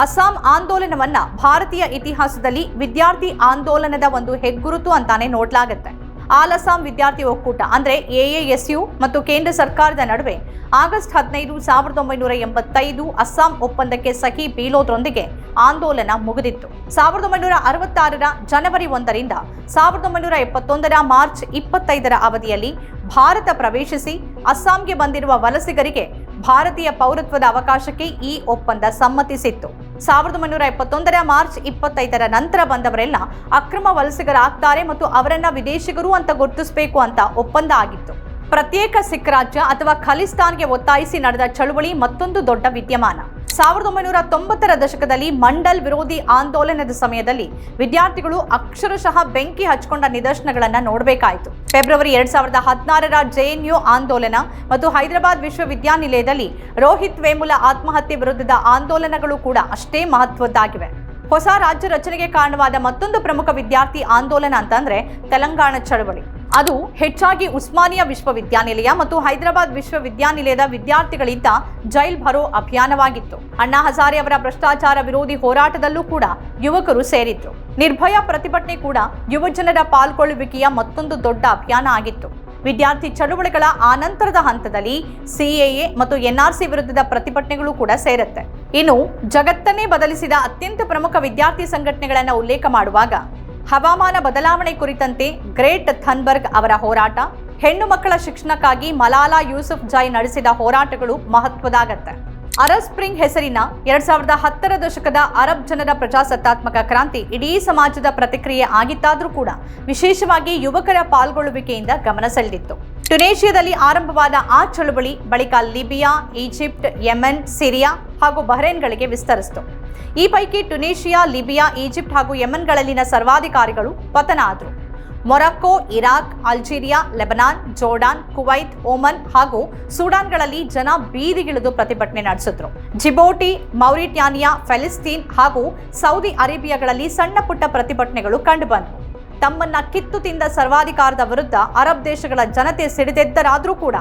ಅಸ್ಸಾಂ ಆಂದೋಲನವನ್ನ ಭಾರತೀಯ ಇತಿಹಾಸದಲ್ಲಿ ವಿದ್ಯಾರ್ಥಿ ಆಂದೋಲನದ ಒಂದು ಹೆಗ್ಗುರುತು ಅಂತಾನೆ ನೋಡ್ಲಾಗತ್ತೆ. ಆಲ್ ಅಸ್ಸಾಂ ವಿದ್ಯಾರ್ಥಿ ಒಕ್ಕೂಟ, ಅಂದ್ರೆ ಎಎಎಸ್ಯು ಮತ್ತು ಕೇಂದ್ರ ಸರ್ಕಾರದ ನಡುವೆ ಆಗಸ್ಟ್ ಹದಿನೈದು ಸಾವಿರದ ಒಂಬೈನೂರ ಎಂಬತ್ತೈದು ಅಸ್ಸಾಂ ಒಪ್ಪಂದಕ್ಕೆ ಸಹಿ ಬೀಳೋದ್ರೊಂದಿಗೆ ಆಂದೋಲನ ಮುಗಿದಿತ್ತು. ಸಾವಿರದ ಒಂಬೈನೂರ ಅರವತ್ತಾರರ ಜನವರಿ ಒಂದರಿಂದ ಸಾವಿರದ ಒಂಬೈನೂರ ಎಪ್ಪತ್ತೊಂದರ ಮಾರ್ಚ್ ಇಪ್ಪತ್ತೈದರ ಅವಧಿಯಲ್ಲಿ ಭಾರತ ಪ್ರವೇಶಿಸಿ ಅಸ್ಸಾಂಗೆ ಬಂದಿರುವ ವಲಸಿಗರಿಗೆ ಭಾರತೀಯ ಪೌರತ್ವದ ಅವಕಾಶಕ್ಕೆ ಈ ಒಪ್ಪಂದ ಸಮ್ಮತಿಸಿತ್ತು. ಸಾವಿರದ ಒಂಬೈನೂರ ಎಪ್ಪತ್ತೊಂದರ ಮಾರ್ಚ್ ಇಪ್ಪತ್ತೈದರ ನಂತರ ಬಂದವರೆಲ್ಲ ಅಕ್ರಮ ವಲಸಿಗರಾಗ್ತಾರೆ ಮತ್ತು ಅವರನ್ನ ವಿದೇಶಿಗರು ಅಂತ ಗುರುತಿಸಬೇಕು ಅಂತ ಒಪ್ಪಂದ ಆಗಿತ್ತು. ಪ್ರತ್ಯೇಕ ಸಿಖ್ ರಾಜ್ಯ ಅಥವಾ ಖಲಿಸ್ತಾನ್ಗೆ ಒತ್ತಾಯಿಸಿ ನಡೆದ ಚಳುವಳಿ ಮತ್ತೊಂದು ದೊಡ್ಡ ವಿದ್ಯಮಾನ. ಸಾವಿರದ ಒಂಬೈನೂರ ತೊಂಬತ್ತರ ದಶಕದಲ್ಲಿ ಮಂಡಲ್ ವಿರೋಧಿ ಆಂದೋಲನದ ಸಮಯದಲ್ಲಿ ವಿದ್ಯಾರ್ಥಿಗಳು ಅಕ್ಷರಶಃ ಬೆಂಕಿ ಹಚ್ಚಿಕೊಂಡ ನಿದರ್ಶನಗಳನ್ನು ನೋಡಬೇಕಾಯಿತು. ಫೆಬ್ರವರಿ ಎರಡ್ ಸಾವಿರದ ಹದಿನಾರರ ಜೆಎನ್ಯು ಆಂದೋಲನ ಮತ್ತು ಹೈದರಾಬಾದ್ ವಿಶ್ವವಿದ್ಯಾನಿಲಯದಲ್ಲಿ ರೋಹಿತ್ ವೇಮುಲ ಆತ್ಮಹತ್ಯೆ ವಿರುದ್ಧದ ಆಂದೋಲನಗಳು ಕೂಡ ಅಷ್ಟೇ ಮಹತ್ವದ್ದಾಗಿವೆ. ಹೊಸ ರಾಜ್ಯ ರಚನೆಗೆ ಕಾರಣವಾದ ಮತ್ತೊಂದು ಪ್ರಮುಖ ವಿದ್ಯಾರ್ಥಿ ಆಂದೋಲನ ಅಂತಂದ್ರೆ ತೆಲಂಗಾಣ ಚಳವಳಿ. ಅದು ಹೆಚ್ಚಾಗಿ ಉಸ್ಮಾನಿಯಾ ವಿಶ್ವವಿದ್ಯಾನಿಲಯ ಮತ್ತು ಹೈದರಾಬಾದ್ ವಿಶ್ವವಿದ್ಯಾನಿಲಯದ ವಿದ್ಯಾರ್ಥಿಗಳಿಂದ ಜೈಲ್ ಭರೋ ಅಭಿಯಾನವಾಗಿತ್ತು. ಅಣ್ಣಾ ಹಜಾರೆ ಅವರ ಭ್ರಷ್ಟಾಚಾರ ವಿರೋಧಿ ಹೋರಾಟದಲ್ಲೂ ಕೂಡ ಯುವಕರು ಸೇರಿದ್ರು. ನಿರ್ಭಯ ಪ್ರತಿಭಟನೆ ಕೂಡ ಯುವಜನರ ಪಾಲ್ಗೊಳ್ಳುವಿಕೆಯ ಮತ್ತೊಂದು ದೊಡ್ಡ ಅಭಿಯಾನ ಆಗಿತ್ತು. ವಿದ್ಯಾರ್ಥಿ ಚಳುವಳಿಗಳ ಆನಂತರದ ಹಂತದಲ್ಲಿ ಸಿಎಎ ಮತ್ತು ಎನ್ಆರ್ಸಿ ವಿರುದ್ಧದ ಪ್ರತಿಭಟನೆಗಳು ಕೂಡ ಸೇರುತ್ತೆ. ಇನ್ನು ಜಗತ್ತನ್ನೇ ಬದಲಿಸಿದ ಅತ್ಯಂತ ಪ್ರಮುಖ ವಿದ್ಯಾರ್ಥಿ ಸಂಘಟನೆಗಳನ್ನು ಉಲ್ಲೇಖ ಮಾಡುವಾಗ ಹವಾಮಾನ ಬದಲಾವಣೆ ಕುರಿತಂತೆ ಗ್ರೇಟ್ ಥನ್ಬರ್ಗ್ ಅವರ ಹೋರಾಟ, ಹೆಣ್ಣು ಮಕ್ಕಳ ಶಿಕ್ಷಣಕ್ಕಾಗಿ ಮಲಾಲಾ ಯೂಸುಫ್ ಜಾಯ್ ನಡೆಸಿದ ಹೋರಾಟಗಳು ಮಹತ್ವದಾಗತ್ತೆ. ಅರಬ್ ಸ್ಪ್ರಿಂಗ್ ಹೆಸರಿನ ಎರಡ್ ಸಾವಿರದ ಹತ್ತರ ದಶಕದ ಅರಬ್ ಜನರ ಪ್ರಜಾಸತ್ತಾತ್ಮಕ ಕ್ರಾಂತಿ ಇಡೀ ಸಮಾಜದ ಪ್ರತಿಕ್ರಿಯೆ ಆಗಿತ್ತಾದ್ರೂ ಕೂಡ ವಿಶೇಷವಾಗಿ ಯುವಕರ ಪಾಲ್ಗೊಳ್ಳುವಿಕೆಯಿಂದ ಗಮನ ಸೆಳೆದಿತ್ತು. ಟುನೇಷಿಯಾದಲ್ಲಿ ಆರಂಭವಾದ ಆ ಚಳುವಳಿ ಬಳಿಕ ಲಿಬಿಯಾ, ಈಜಿಪ್ಟ್, ಯೆಮೆನ್, ಸಿರಿಯಾ ಹಾಗೂ ಬಹ್ರೇನ್ಗಳಿಗೆ ವಿಸ್ತರಿಸಿತು. ಈ ಪೈಕಿ ಟುನೇಷಿಯಾ ಲಿಬಿಯಾ, ಈಜಿಪ್ಟ್ ಹಾಗೂ ಯೆಮೆನ್ಗಳಲ್ಲಿನ ಸರ್ವಾಧಿಕಾರಿಗಳು ಪತನ ಆದರು. Morocco, Iraq, Algeria, Lebanon, Jordan, Kuwait Oman ಹಾಗೂ ಸೂಡಾನ್ಗಳಲ್ಲಿ ಜನ ಬೀದಿಗಿಳಿದು ಪ್ರತಿಭಟನೆ ನಡೆಸಿದ್ರು. ಜಿಬೋಟಿ, ಮೌರಿಟ್ಯಾನಿಯಾ, ಫೆಲಿಸ್ತೀನ್ ಹಾಗೂ ಸೌದಿ ಅರೇಬಿಯಾಗಳಲ್ಲಿ ಸಣ್ಣ ಪುಟ್ಟ ಪ್ರತಿಭಟನೆಗಳು ಕಂಡುಬಂದವು. ತಮ್ಮನ್ನ ಕಿತ್ತು ತಿಂದ ಸರ್ವಾಧಿಕಾರದ ವಿರುದ್ಧ ಅರಬ್ ದೇಶಗಳ ಜನತೆ ಸಿಡಿದೆದ್ದರಾದರೂ ಕೂಡ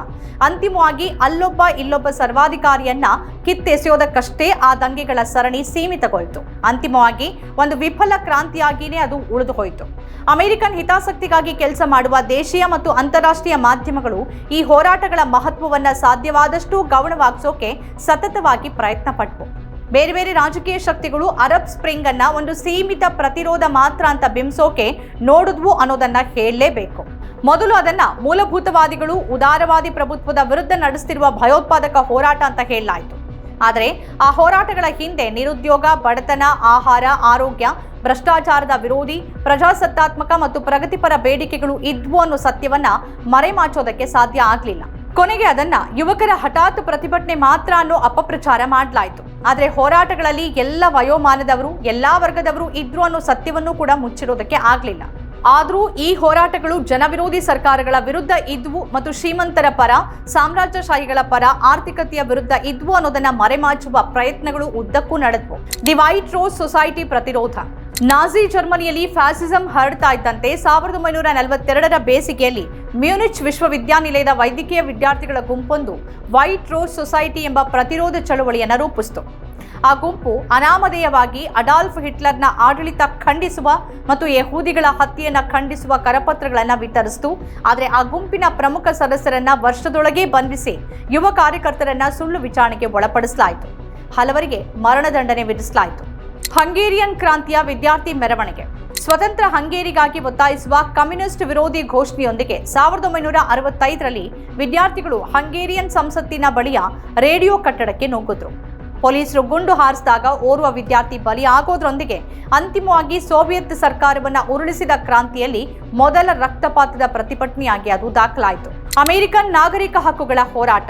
ಅಂತಿಮವಾಗಿ ಅಲ್ಲೊಬ್ಬ ಇಲ್ಲೊಬ್ಬ ಸರ್ವಾಧಿಕಾರಿಯನ್ನ ಕಿತ್ತೆಸೆಯೋದಕ್ಕಷ್ಟೇ ಆ ದಂಗೆಗಳ ಸರಣಿ ಸೀಮಿತಗೊಳ್ತು. ಅಂತಿಮವಾಗಿ ಒಂದು ವಿಫಲ ಕ್ರಾಂತಿಯಾಗಿಯೇ ಅದು ಉಳಿದು ಹೋಯಿತು. ಅಮೆರಿಕನ್ ಹಿತಾಸಕ್ತಿಗಾಗಿ ಕೆಲಸ ಮಾಡುವ ದೇಶೀಯ ಮತ್ತು ಅಂತಾರಾಷ್ಟ್ರೀಯ ಮಾಧ್ಯಮಗಳು ಈ ಹೋರಾಟಗಳ ಮಹತ್ವವನ್ನು ಸಾಧ್ಯವಾದಷ್ಟು ಗೌಣವಾಗಿಸೋಕೆ ಸತತವಾಗಿ ಪ್ರಯತ್ನ ಪಟ್ಟವು ಬೇರೆ ಬೇರೆ ರಾಜಕೀಯ ಶಕ್ತಿಗಳು ಅರಬ್ ಸ್ಪ್ರಿಂಗ್ ಅನ್ನ ಒಂದು ಸೀಮಿತ ಪ್ರತಿರೋಧ ಮಾತ್ರ ಅಂತ ಬಿಂಬಿಸೋಕೆ ನೋಡಿದ್ವು ಅನ್ನೋದನ್ನ ಹೇಳಲೇಬೇಕು. ಮೊದಲು ಅದನ್ನ ಮೂಲಭೂತವಾದಿಗಳು ಉದಾರವಾದಿ ಪ್ರಭುತ್ವದ ವಿರುದ್ಧ ನಡೆಸ್ತಿರುವ ಭಯೋತ್ಪಾದಕ ಹೋರಾಟ ಅಂತ ಹೇಳಲಾಯಿತು. ಆದರೆ ಆ ಹೋರಾಟಗಳ ಹಿಂದೆ ನಿರುದ್ಯೋಗ, ಬಡತನ, ಆಹಾರ, ಆರೋಗ್ಯ, ಭ್ರಷ್ಟಾಚಾರದ ವಿರೋಧಿ, ಪ್ರಜಾಸತ್ತಾತ್ಮಕ ಮತ್ತು ಪ್ರಗತಿಪರ ಬೇಡಿಕೆಗಳು ಇದ್ವು ಅನ್ನೋ ಸತ್ಯವನ್ನ ಮರೆಮಾಚೋದಕ್ಕೆ ಸಾಧ್ಯ ಆಗಲಿಲ್ಲ. ಕೊನೆಗೆ ಅದನ್ನ ಯುವಕರ ಹಠಾತ್ ಪ್ರತಿಭಟನೆ ಮಾತ್ರ ಅನ್ನೋ ಅಪಪ್ರಚಾರ ಮಾಡಲಾಯಿತು. ಆದರೆ ಹೋರಾಟಗಳಲ್ಲಿ ಎಲ್ಲ ವಯೋಮಾನದವರು, ಎಲ್ಲಾ ವರ್ಗದವರು ಇದ್ರು ಅನ್ನೋ ಸತ್ಯವನ್ನೂ ಕೂಡ ಮುಚ್ಚಿರೋದಕ್ಕೆ ಆಗಲಿಲ್ಲ. ಆದರೂ ಈ ಹೋರಾಟಗಳು ಜನವಿರೋಧಿ ಸರ್ಕಾರಗಳ ವಿರುದ್ಧ ಇದ್ವು ಮತ್ತು ಶ್ರೀಮಂತರ ಪರ, ಸಾಮ್ರಾಜ್ಯಶಾಹಿಗಳ ಪರ, ಆರ್ಥಿಕತೆಯ ವಿರುದ್ಧ ಇದ್ವು ಅನ್ನೋದನ್ನ ಮರೆಮಾಚುವ ಪ್ರಯತ್ನಗಳು ಉದ್ದಕ್ಕೂ ನಡೆದ್ವು. ದಿ ವೈಟ್ ರೋಸ್ ಸೊಸೈಟಿ ಪ್ರತಿರೋಧ. ನಾಜಿ ಜರ್ಮನಿಯಲ್ಲಿ ಫ್ಯಾಸಿಸಂ ಹರಡ್ತಾ ಇದ್ದಂತೆ ಸಾವಿರದ ಒಂಬೈನೂರ ನಲವತ್ತೆರಡರ ಬೇಸಿಗೆಯಲ್ಲಿ ಮ್ಯೂನಿಚ್ ವಿಶ್ವವಿದ್ಯಾನಿಲಯದ ವೈದ್ಯಕೀಯ ವಿದ್ಯಾರ್ಥಿಗಳ ಗುಂಪೊಂದು ವೈಟ್ ರೋಸ್ ಸೊಸೈಟಿ ಎಂಬ ಪ್ರತಿರೋಧ ಚಳುವಳಿಯನ್ನು ರೂಪಿಸಿತು. ಆ ಗುಂಪು ಅನಾಮಧೇಯವಾಗಿ ಅಡಾಲ್ಫ್ ಹಿಟ್ಲರ್ನ ಆಡಳಿತ ಖಂಡಿಸುವ ಮತ್ತು ಯಹೂದಿಗಳ ಹತ್ಯೆಯನ್ನು ಖಂಡಿಸುವ ಕರಪತ್ರಗಳನ್ನು ವಿತರಿಸಿತು. ಆದರೆ ಆ ಗುಂಪಿನ ಪ್ರಮುಖ ಸದಸ್ಯರನ್ನ ವರ್ಷದೊಳಗೆ ಬಂಧಿಸಿ ಯುವ ಕಾರ್ಯಕರ್ತರನ್ನ ಸುಳ್ಳು ವಿಚಾರಣೆಗೆ ಒಳಪಡಿಸಲಾಯಿತು. ಹಲವರಿಗೆ ಮರಣದಂಡನೆ ವಿಧಿಸಲಾಯಿತು. ಹಂಗೇರಿಯನ್ ಕ್ರಾಂತಿಯ ವಿದ್ಯಾರ್ಥಿ ಮೆರವಣಿಗೆ. ಸ್ವತಂತ್ರ ಹಂಗೇರಿಗಾಗಿ ಒತ್ತಾಯಿಸುವ ಕಮ್ಯುನಿಸ್ಟ್ ವಿರೋಧಿ ಘೋಷಣೆಯೊಂದಿಗೆ ಸಾವಿರದ ಒಂಬೈನೂರ ಅರವತ್ತೈದರಲ್ಲಿ ವಿದ್ಯಾರ್ಥಿಗಳು ಹಂಗೇರಿಯನ್ ಸಂಸತ್ತಿನ ಬಳಿಯ ರೇಡಿಯೋ ಕಟ್ಟಡಕ್ಕೆ ನುಗ್ಗಿದ್ರು. ಪೊಲೀಸರು ಗುಂಡು ಹಾರಿಸಿದಾಗ ಓರ್ವ ವಿದ್ಯಾರ್ಥಿ ಬಲಿಯಾಗೋದ್ರೊಂದಿಗೆ ಅಂತಿಮವಾಗಿ ಸೋವಿಯತ್ ಸರ್ಕಾರವನ್ನು ಉರುಳಿಸಿದ ಕ್ರಾಂತಿಯಲ್ಲಿ ಮೊದಲ ರಕ್ತಪಾತದ ಪ್ರತಿಭಟನೆಯಾಗಿ ಅದು ದಾಖಲಾಯಿತು. ಅಮೆರಿಕನ್ ನಾಗರಿಕ ಹಕ್ಕುಗಳ ಹೋರಾಟ.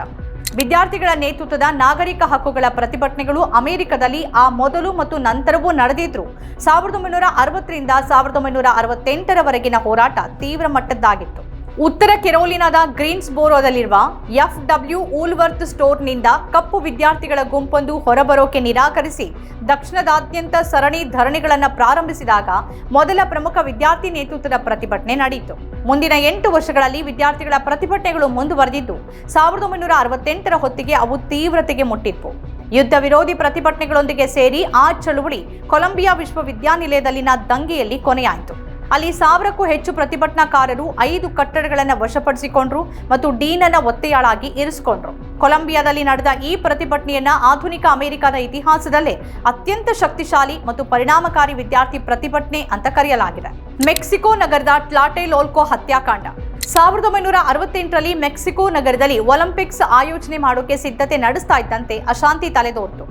ವಿದ್ಯಾರ್ಥಿಗಳ ನೇತೃತ್ವದ ನಾಗರಿಕ ಹಕ್ಕುಗಳ ಪ್ರತಿಭಟನೆಗಳು ಅಮೆರಿಕದಲ್ಲಿ ಆ ಮೊದಲು ಮತ್ತು ನಂತರವೂ ನಡೆದಿದ್ರು. ಸಾವಿರದ ಒಂಬೈನೂರ ಅರವತ್ತರಿಂದ ಸಾವಿರದ ಒಂಬೈನೂರ ಅರವತ್ತೆಂಟರವರೆಗಿನ ಹೋರಾಟ ತೀವ್ರ ಮಟ್ಟದ್ದಾಗಿತ್ತು. ಉತ್ತರ ಕೆರೋಲಿನಾದ ಗ್ರೀನ್ಸ್ ಬೋರೋದಲ್ಲಿರುವ ಎಫ್ ಡಬ್ಲ್ಯೂ ಊಲ್ವರ್ತ್ ಸ್ಟೋರ್ನಿಂದ ಕಪ್ಪು ವಿದ್ಯಾರ್ಥಿಗಳ ಗುಂಪೊಂದು ಹೊರಬರೋಕೆ ನಿರಾಕರಿಸಿ ದಕ್ಷಿಣದಾದ್ಯಂತ ಸರಣಿ ಧರಣಿಗಳನ್ನು ಪ್ರಾರಂಭಿಸಿದಾಗ ಮೊದಲ ಪ್ರಮುಖ ವಿದ್ಯಾರ್ಥಿ ನೇತೃತ್ವದ ಪ್ರತಿಭಟನೆ ನಡೆಯಿತು. ಮುಂದಿನ ಎಂಟು ವರ್ಷಗಳಲ್ಲಿ ವಿದ್ಯಾರ್ಥಿಗಳ ಪ್ರತಿಭಟನೆಗಳು ಮುಂದುವರೆದಿದ್ದು, ಸಾವಿರದ ಒಂಬೈನೂರ ಅರವತ್ತೆಂಟರ ಹೊತ್ತಿಗೆ ಅವು ತೀವ್ರತೆಗೆ ಮುಟ್ಟಿತ್ತು ಯುದ್ಧ ವಿರೋಧಿ ಪ್ರತಿಭಟನೆಗಳೊಂದಿಗೆ ಸೇರಿ ಆ ಚಳುವಳಿ ಕೊಲಂಬಿಯಾ ವಿಶ್ವವಿದ್ಯಾನಿಲಯದಲ್ಲಿನ ದಂಗೆಯಲ್ಲಿ ಕೊನೆಯಾಯಿತು. ಅಲ್ಲಿ ಸಾವಿರಕ್ಕೂ ಹೆಚ್ಚು ಪ್ರತಿಭಟನಾಕಾರರು ಐದು ಕಟ್ಟಡಗಳನ್ನು ವಶಪಡಿಸಿಕೊಂಡ್ರು ಮತ್ತು ಡೀನನ ಒತ್ತೆಯಾಳಾಗಿ ಇರಿಸಿಕೊಂಡ್ರು. ಕೊಲಂಬಿಯಾದಲ್ಲಿ ನಡೆದ ಈ ಪ್ರತಿಭಟನೆಯನ್ನ ಆಧುನಿಕ ಅಮೆರಿಕದ ಇತಿಹಾಸದಲ್ಲೇ ಅತ್ಯಂತ ಶಕ್ತಿಶಾಲಿ ಮತ್ತು ಪರಿಣಾಮಕಾರಿ ವಿದ್ಯಾರ್ಥಿ ಪ್ರತಿಭಟನೆ ಅಂತ ಕರೆಯಲಾಗಿದೆ. ಮೆಕ್ಸಿಕೋ ನಗರದ ಟ್ಲಾಟೆಲೋಲ್ಕೋ ಹತ್ಯಾಕಾಂಡ. ಸಾವಿರದ ಒಂಬೈನೂರ ಅರವತ್ತೆಂಟರಲ್ಲಿ ಮೆಕ್ಸಿಕೋ ನಗರದಲ್ಲಿ ಒಲಿಂಪಿಕ್ಸ್ ಆಯೋಜನೆ ಮಾಡೋಕೆ ಸಿದ್ಧತೆ ನಡೆಸ್ತಾ ಇದ್ದಂತೆ ಅಶಾಂತಿ ತಲೆದೋರ್ತು.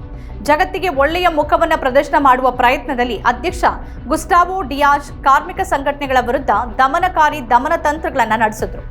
ಜಗತ್ತಿಗೆ ಒಳ್ಳೆಯ ಮುಖವನ್ನ ಪ್ರದರ್ಶನ ಮಾಡುವ ಪ್ರಯತ್ನದಲ್ಲಿ ಅಧ್ಯಕ್ಷ ಗುಸ್ಟಾವೋ ಡಿಯಾಜ್ ಕಾರ್ಮಿಕ ಸಂಘಟನೆಗಳ ವಿರುದ್ಧ ದಮನಕಾರಿ ದಮನ ತಂತ್ರಗಳನ್ನು ನಡೆಸಿದ್ರು.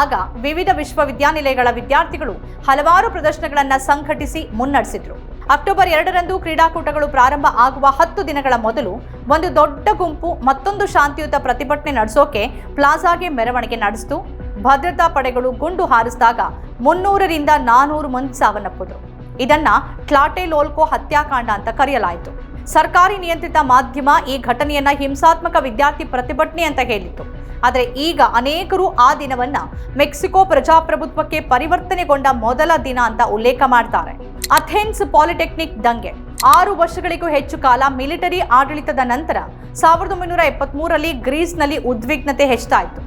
ಆಗ ವಿವಿಧ ವಿಶ್ವವಿದ್ಯಾನಿಲಯಗಳ ವಿದ್ಯಾರ್ಥಿಗಳು ಹಲವಾರು ಪ್ರದರ್ಶನಗಳನ್ನು ಸಂಘಟಿಸಿ ಮುನ್ನಡೆಸಿದ್ರು. ಅಕ್ಟೋಬರ್ ಎರಡರಂದು ಕ್ರೀಡಾಕೂಟಗಳು ಪ್ರಾರಂಭ ಆಗುವ ಹತ್ತು ದಿನಗಳ ಮೊದಲು ಒಂದು ದೊಡ್ಡ ಗುಂಪು ಮತ್ತೊಂದು ಶಾಂತಿಯುತ ಪ್ರತಿಭಟನೆ ನಡೆಸೋಕೆ ಪ್ಲಾಜಾಗೆ ಮೆರವಣಿಗೆ ನಡೆಸಿತು. ಭದ್ರತಾ ಪಡೆಗಳು ಗುಂಡು ಹಾರಿಸಿದಾಗ ಮುನ್ನೂರರಿಂದ ನಾನೂರು ಮಂದಿ ಸಾವನ್ನಪ್ಪಿದ್ರು. ಇದನ್ನ ಟ್ಲಾಟೆಲೋಲ್ಕೋ ಹತ್ಯಾಕಾಂಡ ಅಂತ ಕರೆಯಲಾಯಿತು. ಸರ್ಕಾರಿ ನಿಯಂತ್ರಿತ ಮಾಧ್ಯಮ ಈ ಘಟನೆಯನ್ನ ಹಿಂಸಾತ್ಮಕ ವಿದ್ಯಾರ್ಥಿ ಪ್ರತಿಭಟನೆ ಅಂತ ಹೇಳಿತ್ತು. ಆದರೆ ಈಗ ಅನೇಕರು ಆ ದಿನವನ್ನ ಮೆಕ್ಸಿಕೋ ಪ್ರಜಾಪ್ರಭುತ್ವಕ್ಕೆ ಪರಿವರ್ತನೆಗೊಂಡ ಮೊದಲ ದಿನ ಅಂತ ಉಲ್ಲೇಖ ಮಾಡ್ತಾರೆ. ಅಥೆನ್ಸ್ ಪಾಲಿಟೆಕ್ನಿಕ್ ದಂಗೆ. ಆರು ವರ್ಷಗಳಿಗೂ ಹೆಚ್ಚು ಕಾಲ ಮಿಲಿಟರಿ ಆಡಳಿತದ ನಂತರ ಸಾವಿರದ ಒಂಬೈನೂರ ಎಪ್ಪತ್ಮೂರರಲ್ಲಿ ಗ್ರೀಸ್ನಲ್ಲಿ ಉದ್ವಿಗ್ನತೆ ಹೆಚ್ಚಾಯಿತು.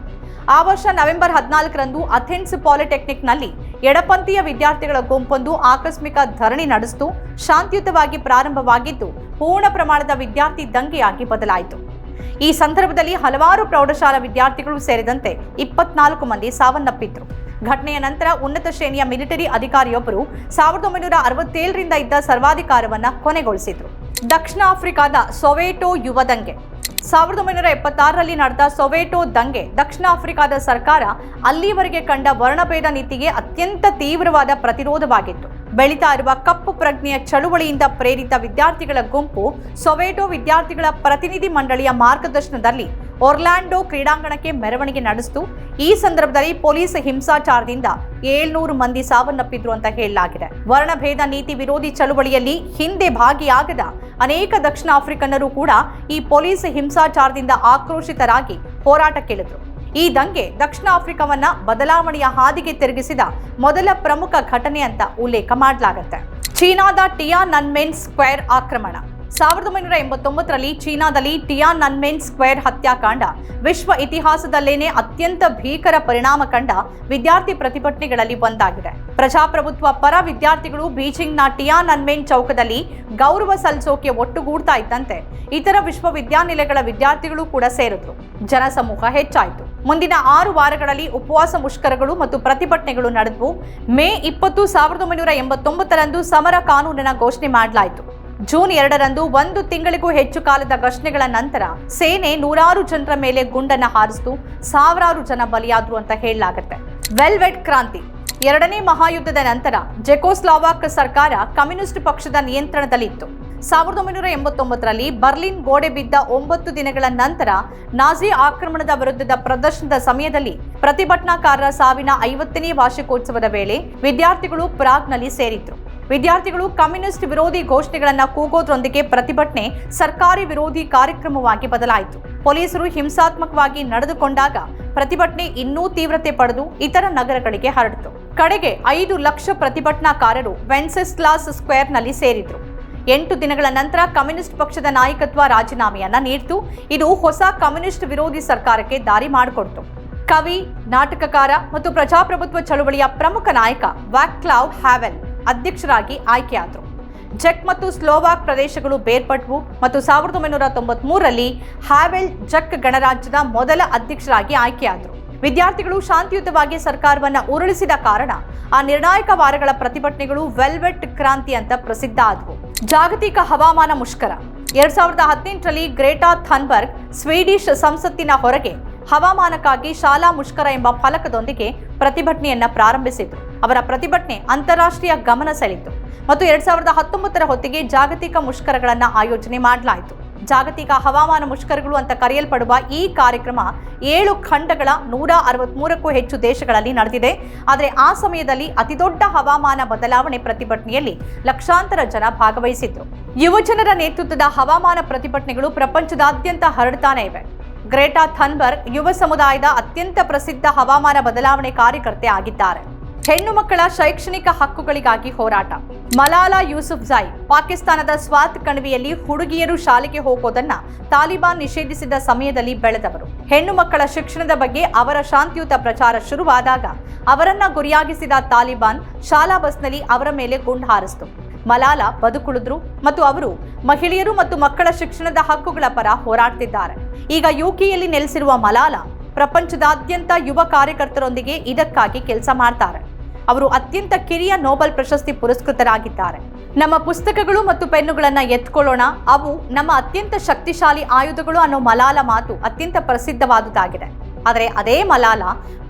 ಆ ವರ್ಷ ನವೆಂಬರ್ ಹದಿನಾಲ್ಕರಂದು ಅಥೆನ್ಸ್ ಪಾಲಿಟೆಕ್ನಿಕ್ನಲ್ಲಿ ಎಡಪಂಥೀಯ ವಿದ್ಯಾರ್ಥಿಗಳ ಗುಂಪೊಂದು ಆಕಸ್ಮಿಕ ಧರಣಿ ನಡೆಸಿತು. ಶಾಂತಿಯುತವಾಗಿ ಪ್ರಾರಂಭವಾಗಿದ್ದು, ಪೂರ್ಣ ಪ್ರಮಾಣದ ವಿದ್ಯಾರ್ಥಿ ದಂಗೆಯಾಗಿ ಬದಲಾಯಿತು. ಈ ಸಂದರ್ಭದಲ್ಲಿ ಹಲವಾರು ಪ್ರೌಢಶಾಲಾ ವಿದ್ಯಾರ್ಥಿಗಳು ಸೇರಿದಂತೆ ಇಪ್ಪತ್ನಾಲ್ಕು ಮಂದಿ ಸಾವನ್ನಪ್ಪಿದ್ರು. ಘಟನೆಯ ನಂತರ ಉನ್ನತ ಶ್ರೇಣಿಯ ಮಿಲಿಟರಿ ಅಧಿಕಾರಿಯೊಬ್ಬರು ಸಾವಿರದ ಒಂಬೈನೂರ ಅರವತ್ತೇಳರಿಂದ ಇದ್ದ ಸರ್ವಾಧಿಕಾರವನ್ನು ಕೊನೆಗೊಳಿಸಿದ್ರು. ದಕ್ಷಿಣ ಆಫ್ರಿಕಾದ ಸೊವೇಟೋ ಯುವ ದಂಗೆ. ಸಾವಿರದ ಒಂಬೈನೂರ ಎಪ್ಪತ್ತಾರರಲ್ಲಿ ನಡೆದ ಸೊವೇಟೋ ದಂಗೆ ದಕ್ಷಿಣ ಆಫ್ರಿಕಾದ ಸರ್ಕಾರ ಅಲ್ಲಿವರೆಗೆ ಕಂಡ ವರ್ಣಭೇದ ನೀತಿಗೆ ಅತ್ಯಂತ ತೀವ್ರವಾದ ಪ್ರತಿರೋಧವಾಗಿತ್ತು. ಬೆಳೀತಾ ಇರುವ ಕಪ್ಪು ಪ್ರಜ್ಞೆಯ ಚಳುವಳಿಯಿಂದ ಪ್ರೇರಿತ ವಿದ್ಯಾರ್ಥಿಗಳ ಗುಂಪು ಸೊವೇಟೋ ವಿದ್ಯಾರ್ಥಿಗಳ ಪ್ರತಿನಿಧಿ ಮಂಡಳಿಯ ಮಾರ್ಗದರ್ಶನದಲ್ಲಿ ಒರ್ಲ್ಯಾಂಡೋ ಕ್ರೀಡಾಂಗಣಕ್ಕೆ ಮೆರವಣಿಗೆ ನಡೆಸಿತು. ಈ ಸಂದರ್ಭದಲ್ಲಿ ಪೊಲೀಸ್ ಹಿಂಸಾಚಾರದಿಂದ ಏಳ್ನೂರು ಮಂದಿ ಸಾವನ್ನಪ್ಪಿದ್ರು ಅಂತ ಹೇಳಲಾಗಿದೆ. ವರ್ಣಭೇದ ನೀತಿ ವಿರೋಧಿ ಚಳುವಳಿಯಲ್ಲಿ ಹಿಂದೆ ಭಾಗಿಯಾಗದ ಅನೇಕ ದಕ್ಷಿಣ ಆಫ್ರಿಕನ್ನರು ಕೂಡ ಈ ಪೊಲೀಸ್ ಹಿಂಸಾಚಾರದಿಂದ ಆಕ್ರೋಶಿತರಾಗಿ ಹೋರಾಟಕ್ಕಿಳಿದ್ರು. ಈ ದಂಗೆ ದಕ್ಷಿಣ ಆಫ್ರಿಕಾವನ್ನ ಬದಲಾವಣೆಯ ಹಾದಿಗೆ ತಿರುಗಿಸಿದ ಮೊದಲ ಪ್ರಮುಖ ಘಟನೆ ಅಂತ ಉಲ್ಲೇಖ ಮಾಡಲಾಗುತ್ತೆ. ಚೀನಾದ ಟಿಯಾ ನನ್ಮೆನ್ ಸ್ಕ್ವೇರ್ ಆಕ್ರಮಣ. ಸಾವಿರದ ಒಂಬೈನೂರ ಎಂಬತ್ತೊಂಬತ್ತರಲ್ಲಿ ಚೀನಾದಲ್ಲಿ ಟಿಯಾನ್ ನನ್ಮೆನ್ ಸ್ಕ್ವೇರ್ ಹತ್ಯಾಕಾಂಡ. ವಿಶ್ವ ಇತಿಹಾಸದಲ್ಲೇನೆ ಅತ್ಯಂತ ಭೀಕರ ಪರಿಣಾಮ ಕಂಡ ವಿದ್ಯಾರ್ಥಿ ಪ್ರತಿಭಟನೆಗಳಲ್ಲಿ ಒಂದಾಗಿದೆ. ಪ್ರಜಾಪ್ರಭುತ್ವ ಪರ ವಿದ್ಯಾರ್ಥಿಗಳು ಬೀಜಿಂಗ್ನ ಟಿಯಾನ್ ನನ್ಮೆನ್ ಚೌಕದಲ್ಲಿ ಗೌರವ ಸಲ್ಲಿಸೋಕೆ ಒಟ್ಟುಗೂಡ್ತಾ ಇದ್ದಂತೆ ಇತರ ವಿಶ್ವವಿದ್ಯಾನಿಲಯಗಳ ವಿದ್ಯಾರ್ಥಿಗಳು ಕೂಡ ಸೇರಿದ್ರು. ಜನಸಮೂಹ ಹೆಚ್ಚಾಯಿತು. ಮುಂದಿನ ಆರು ವಾರಗಳಲ್ಲಿ ಉಪವಾಸ ಮುಷ್ಕರಗಳು ಮತ್ತು ಪ್ರತಿಭಟನೆಗಳು ನಡೆದವು ಮೇ ಇಪ್ಪತ್ತು ಸಾವಿರದ ಒಂಬೈನೂರ ಎಂಬತ್ತೊಂಬತ್ತರಂದು ಸಮರ ಕಾನೂನಿನ ಘೋಷಣೆ ಮಾಡಲಾಯಿತು. ಜೂನ್ ಎರಡರಂದು ಒಂದು ತಿಂಗಳಿಗೂ ಹೆಚ್ಚು ಕಾಲದ ಘರ್ಷಣೆಗಳ ನಂತರ ಸೇನೆ ನೂರಾರು ಜನರ ಮೇಲೆ ಗುಂಡನ್ನು ಹಾರಿಸಿತು, ಸಾವಿರಾರು ಜನ ಬಲಿಯಾದ್ರು ಅಂತ ಹೇಳಲಾಗುತ್ತೆ. ವೆಲ್ವೆಟ್ ಕ್ರಾಂತಿ. ಎರಡನೇ ಮಹಾಯುದ್ಧದ ನಂತರ ಜೆಕೋಸ್ಲಾವಾಕ್ ಸರ್ಕಾರ ಕಮ್ಯುನಿಸ್ಟ್ ಪಕ್ಷದ ನಿಯಂತ್ರಣದಲ್ಲಿತ್ತು. ಸಾವಿರದ ಒಂಬೈನೂರ ಎಂಬತ್ತೊಂಬತ್ತರಲ್ಲಿ ಬರ್ಲಿನ್ ಗೋಡೆ ಬಿದ್ದ ಒಂಬತ್ತು ದಿನಗಳ ನಂತರ ನಾಜಿ ಆಕ್ರಮಣದ ವಿರುದ್ಧದ ಪ್ರದರ್ಶನದ ಸಮಯದಲ್ಲಿ ಪ್ರತಿಭಟನಾಕಾರರ ಸಾವಿನ ಐವತ್ತನೇ ವಾರ್ಷಿಕೋತ್ಸವದ ವೇಳೆ ವಿದ್ಯಾರ್ಥಿಗಳು ಪ್ರಾಗ್ನಲ್ಲಿ ಸೇರಿದ್ರು. ವಿದ್ಯಾರ್ಥಿಗಳು ಕಮ್ಯುನಿಸ್ಟ್ ವಿರೋಧಿ ಘೋಷಣೆಗಳನ್ನು ಕೂಗೋದ್ರೊಂದಿಗೆ ಪ್ರತಿಭಟನೆ ಸರ್ಕಾರಿ ವಿರೋಧಿ ಕಾರ್ಯಕ್ರಮವಾಗಿ ಬದಲಾಯಿತು. ಪೊಲೀಸರು ಹಿಂಸಾತ್ಮಕವಾಗಿ ನಡೆದುಕೊಂಡಾಗ ಪ್ರತಿಭಟನೆ ಇನ್ನೂ ತೀವ್ರತೆ ಪಡೆದು ಇತರ ನಗರಗಳಿಗೆ ಹರಡಿತು. ಕಡೆಗೆ ಐದು ಲಕ್ಷ ಪ್ರತಿಭಟನಾಕಾರರು ವೆನ್ಸೆಸ್ಲಾಸ್ ಸ್ಕ್ವೇರ್ನಲ್ಲಿ ಸೇರಿದ್ರು. ಎಂಟು ದಿನಗಳ ನಂತರ ಕಮ್ಯುನಿಸ್ಟ್ ಪಕ್ಷದ ನಾಯಕತ್ವ ರಾಜೀನಾಮೆಯನ್ನ ನೀಡಿತು. ಇದು ಹೊಸ ಕಮ್ಯುನಿಸ್ಟ್ ವಿರೋಧಿ ಸರ್ಕಾರಕ್ಕೆ ದಾರಿ ಮಾಡಿಕೊಡ್ತು. ಕವಿ, ನಾಟಕಕಾರ ಮತ್ತು ಪ್ರಜಾಪ್ರಭುತ್ವ ಚಳುವಳಿಯ ಪ್ರಮುಖ ನಾಯಕ ವ್ಯಾಕ್ಲಾವ್ ಹ್ಯಾವೆಲ್ ಅಧ್ಯಕ್ಷರಾಗಿ ಆಯ್ಕೆಯಾದರು. ಚೆಕ್ ಮತ್ತು ಸ್ಲೋವಾಕ್ ಪ್ರದೇಶಗಳು ಬೇರ್ಪಟ್ಟವು ಮತ್ತು ಸಾವಿರದ ಒಂಬೈನೂರ ತೊಂಬತ್ಮೂರರಲ್ಲಿ ಹಾವೆಲ್ ಜಕ್ ಗಣರಾಜ್ಯದ ಮೊದಲ ಅಧ್ಯಕ್ಷರಾಗಿ ಆಯ್ಕೆಯಾದರು. ವಿದ್ಯಾರ್ಥಿಗಳು ಶಾಂತಿಯುತವಾಗಿ ಸರ್ಕಾರವನ್ನು ಉರುಳಿಸಿದ ಕಾರಣ ಆ ನಿರ್ಣಾಯಕ ವಾರಗಳ ಪ್ರತಿಭಟನೆಗಳು ವೆಲ್ವೆಟ್ ಕ್ರಾಂತಿ ಅಂತ ಪ್ರಸಿದ್ಧ ಆದವು. ಜಾಗತಿಕ ಹವಾಮಾನ ಮುಷ್ಕರ. ಎರಡ್ ಸಾವಿರದ ಹದಿನೆಂಟರಲ್ಲಿ ಗ್ರೇಟಾ ಥನ್ಬರ್ಗ್ ಸ್ವೀಡಿಶ್ ಸಂಸತ್ತಿನ ಹೊರಗೆ ಹವಾಮಾನಕ್ಕಾಗಿ ಶಾಲಾ ಮುಷ್ಕರ ಎಂಬ ಫಲಕದೊಂದಿಗೆ ಪ್ರತಿಭಟನೆಯನ್ನ ಪ್ರಾರಂಭಿಸಿದ್ರು. ಅವರ ಪ್ರತಿಭಟನೆ ಅಂತಾರಾಷ್ಟ್ರೀಯ ಗಮನ ಸೆಳೆಯಿತು. ಮತ್ತು ಎರಡ್ ಸಾವಿರದ ಹತ್ತೊಂಬತ್ತರ ಹೊತ್ತಿಗೆ ಜಾಗತಿಕ ಮುಷ್ಕರಗಳನ್ನು ಆಯೋಜನೆ ಮಾಡಲಾಯಿತು. ಜಾಗತಿಕ ಹವಾಮಾನ ಮುಷ್ಕರಗಳು ಅಂತ ಕರೆಯಲ್ಪಡುವ ಈ ಕಾರ್ಯಕ್ರಮ ಏಳು ಖಂಡಗಳ ನೂರ ಅರವತ್ಮೂರಕ್ಕೂ ಹೆಚ್ಚು ದೇಶಗಳಲ್ಲಿ ನಡೆದಿದೆ. ಆದರೆ ಆ ಸಮಯದಲ್ಲಿ ಅತಿದೊಡ್ಡ ಹವಾಮಾನ ಬದಲಾವಣೆ ಪ್ರತಿಭಟನೆಯಲ್ಲಿ ಲಕ್ಷಾಂತರ ಜನ ಭಾಗವಹಿಸಿದ್ರು. ಯುವಜನರ ನೇತೃತ್ವದ ಹವಾಮಾನ ಪ್ರತಿಭಟನೆಗಳು ಪ್ರಪಂಚದಾದ್ಯಂತ ಹರಡ್ತಾನೆ ಇವೆ. ಗ್ರೇಟಾ ಥನ್ಬರ್ಗ್ ಯುವ ಸಮುದಾಯದ ಅತ್ಯಂತ ಪ್ರಸಿದ್ಧ ಹವಾಮಾನ ಬದಲಾವಣೆ ಕಾರ್ಯಕರ್ತೆ ಆಗಿದ್ದಾರೆ. ಹೆಣ್ಣು ಮಕ್ಕಳ ಶೈಕ್ಷಣಿಕ ಹಕ್ಕುಗಳಿಗಾಗಿ ಹೋರಾಟ. ಮಲಾಲಾ ಯೂಸುಫ್ಜಾಯ್ ಪಾಕಿಸ್ತಾನದ ಸ್ವಾತ್ ಕಣಿವೆಯಲ್ಲಿ ಹುಡುಗಿಯರು ಶಾಲೆಗೆ ಹೋಗೋದನ್ನ ತಾಲಿಬಾನ್ ನಿಷೇಧಿಸಿದ ಸಮಯದಲ್ಲಿ ಬೆಳೆದವರು. ಹೆಣ್ಣು ಮಕ್ಕಳ ಶಿಕ್ಷಣದ ಬಗ್ಗೆ ಅವರ ಶಾಂತಿಯುತ ಪ್ರಚಾರ ಶುರುವಾದಾಗ ಅವರನ್ನ ಗುರಿಯಾಗಿಸಿದ ತಾಲಿಬಾನ್ ಶಾಲಾ ಬಸ್ನಲ್ಲಿ ಅವರ ಮೇಲೆ ಗುಂಡು ಹಾರಿಸಿತು. ಮಲಾಲಾ ಬದುಕುಳಿದ್ರು ಮತ್ತು ಅವರು ಮಹಿಳೆಯರು ಮತ್ತು ಮಕ್ಕಳ ಶಿಕ್ಷಣದ ಹಕ್ಕುಗಳ ಪರ ಹೋರಾಡ್ತಿದ್ದಾರೆ. ಈಗ ಯುಕೆಯಲ್ಲಿ ನೆಲೆಸಿರುವ ಮಲಾಲಾ ಪ್ರಪಂಚದಾದ್ಯಂತ ಯುವ ಕಾರ್ಯಕರ್ತರೊಂದಿಗೆ ಇದಕ್ಕಾಗಿ ಕೆಲಸ ಮಾಡ್ತಾರೆ. ಅವರು ಅತ್ಯಂತ ಕಿರಿಯ ನೋಬೆಲ್ ಪ್ರಶಸ್ತಿ ಪುರಸ್ಕೃತರಾಗಿದ್ದಾರೆ. ನಮ್ಮ ಪುಸ್ತಕಗಳು ಮತ್ತು ಪೆನ್ನುಗಳನ್ನ ಎತ್ಕೊಳ್ಳೋಣ. ಅವು ನಮ್ಮ ಅತ್ಯಂತ ಶಕ್ತಿಶಾಲಿ ಆಯುಧಗಳು ಅನ್ನೋ ಮಲಾಲ ಮಾತು ಅತ್ಯಂತ ಪ್ರಸಿದ್ಧವಾದುದಾಗಿದೆ. ಆದರೆ ಅದೇ ಮಲಾಲ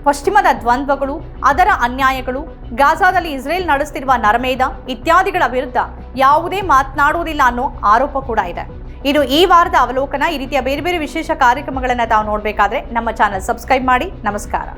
ಪಶ್ಚಿಮದ ದ್ವಂದ್ವಗಳು, ಅದರ ಅನ್ಯಾಯಗಳು ಗಾಜಾದಲ್ಲಿ ಇಸ್ರೇಲ್ ನಡೆಸ್ತಿರುವ ನರಮೇಧ ಇತ್ಯಾದಿಗಳ ವಿರುದ್ಧ ಯಾವುದೇ ಮಾತನಾಡುವುದಿಲ್ಲ ಅನ್ನೋ ಆರೋಪ ಕೂಡ ಇದೆ. ಇದು ಈ ವಾರದ ಅವಲೋಕನ ಈ ರೀತಿಯ ಬೇರೆ ಬೇರೆ ವಿಶೇಷ ಕಾರ್ಯಕ್ರಮಗಳನ್ನು ತಾವು ನೋಡಬೇಕಾದ್ರೆ ನಮ್ಮ ಚಾನಲ್ ಸಬ್ಸ್ಕ್ರೈಬ್ ಮಾಡಿ. ನಮಸ್ಕಾರ.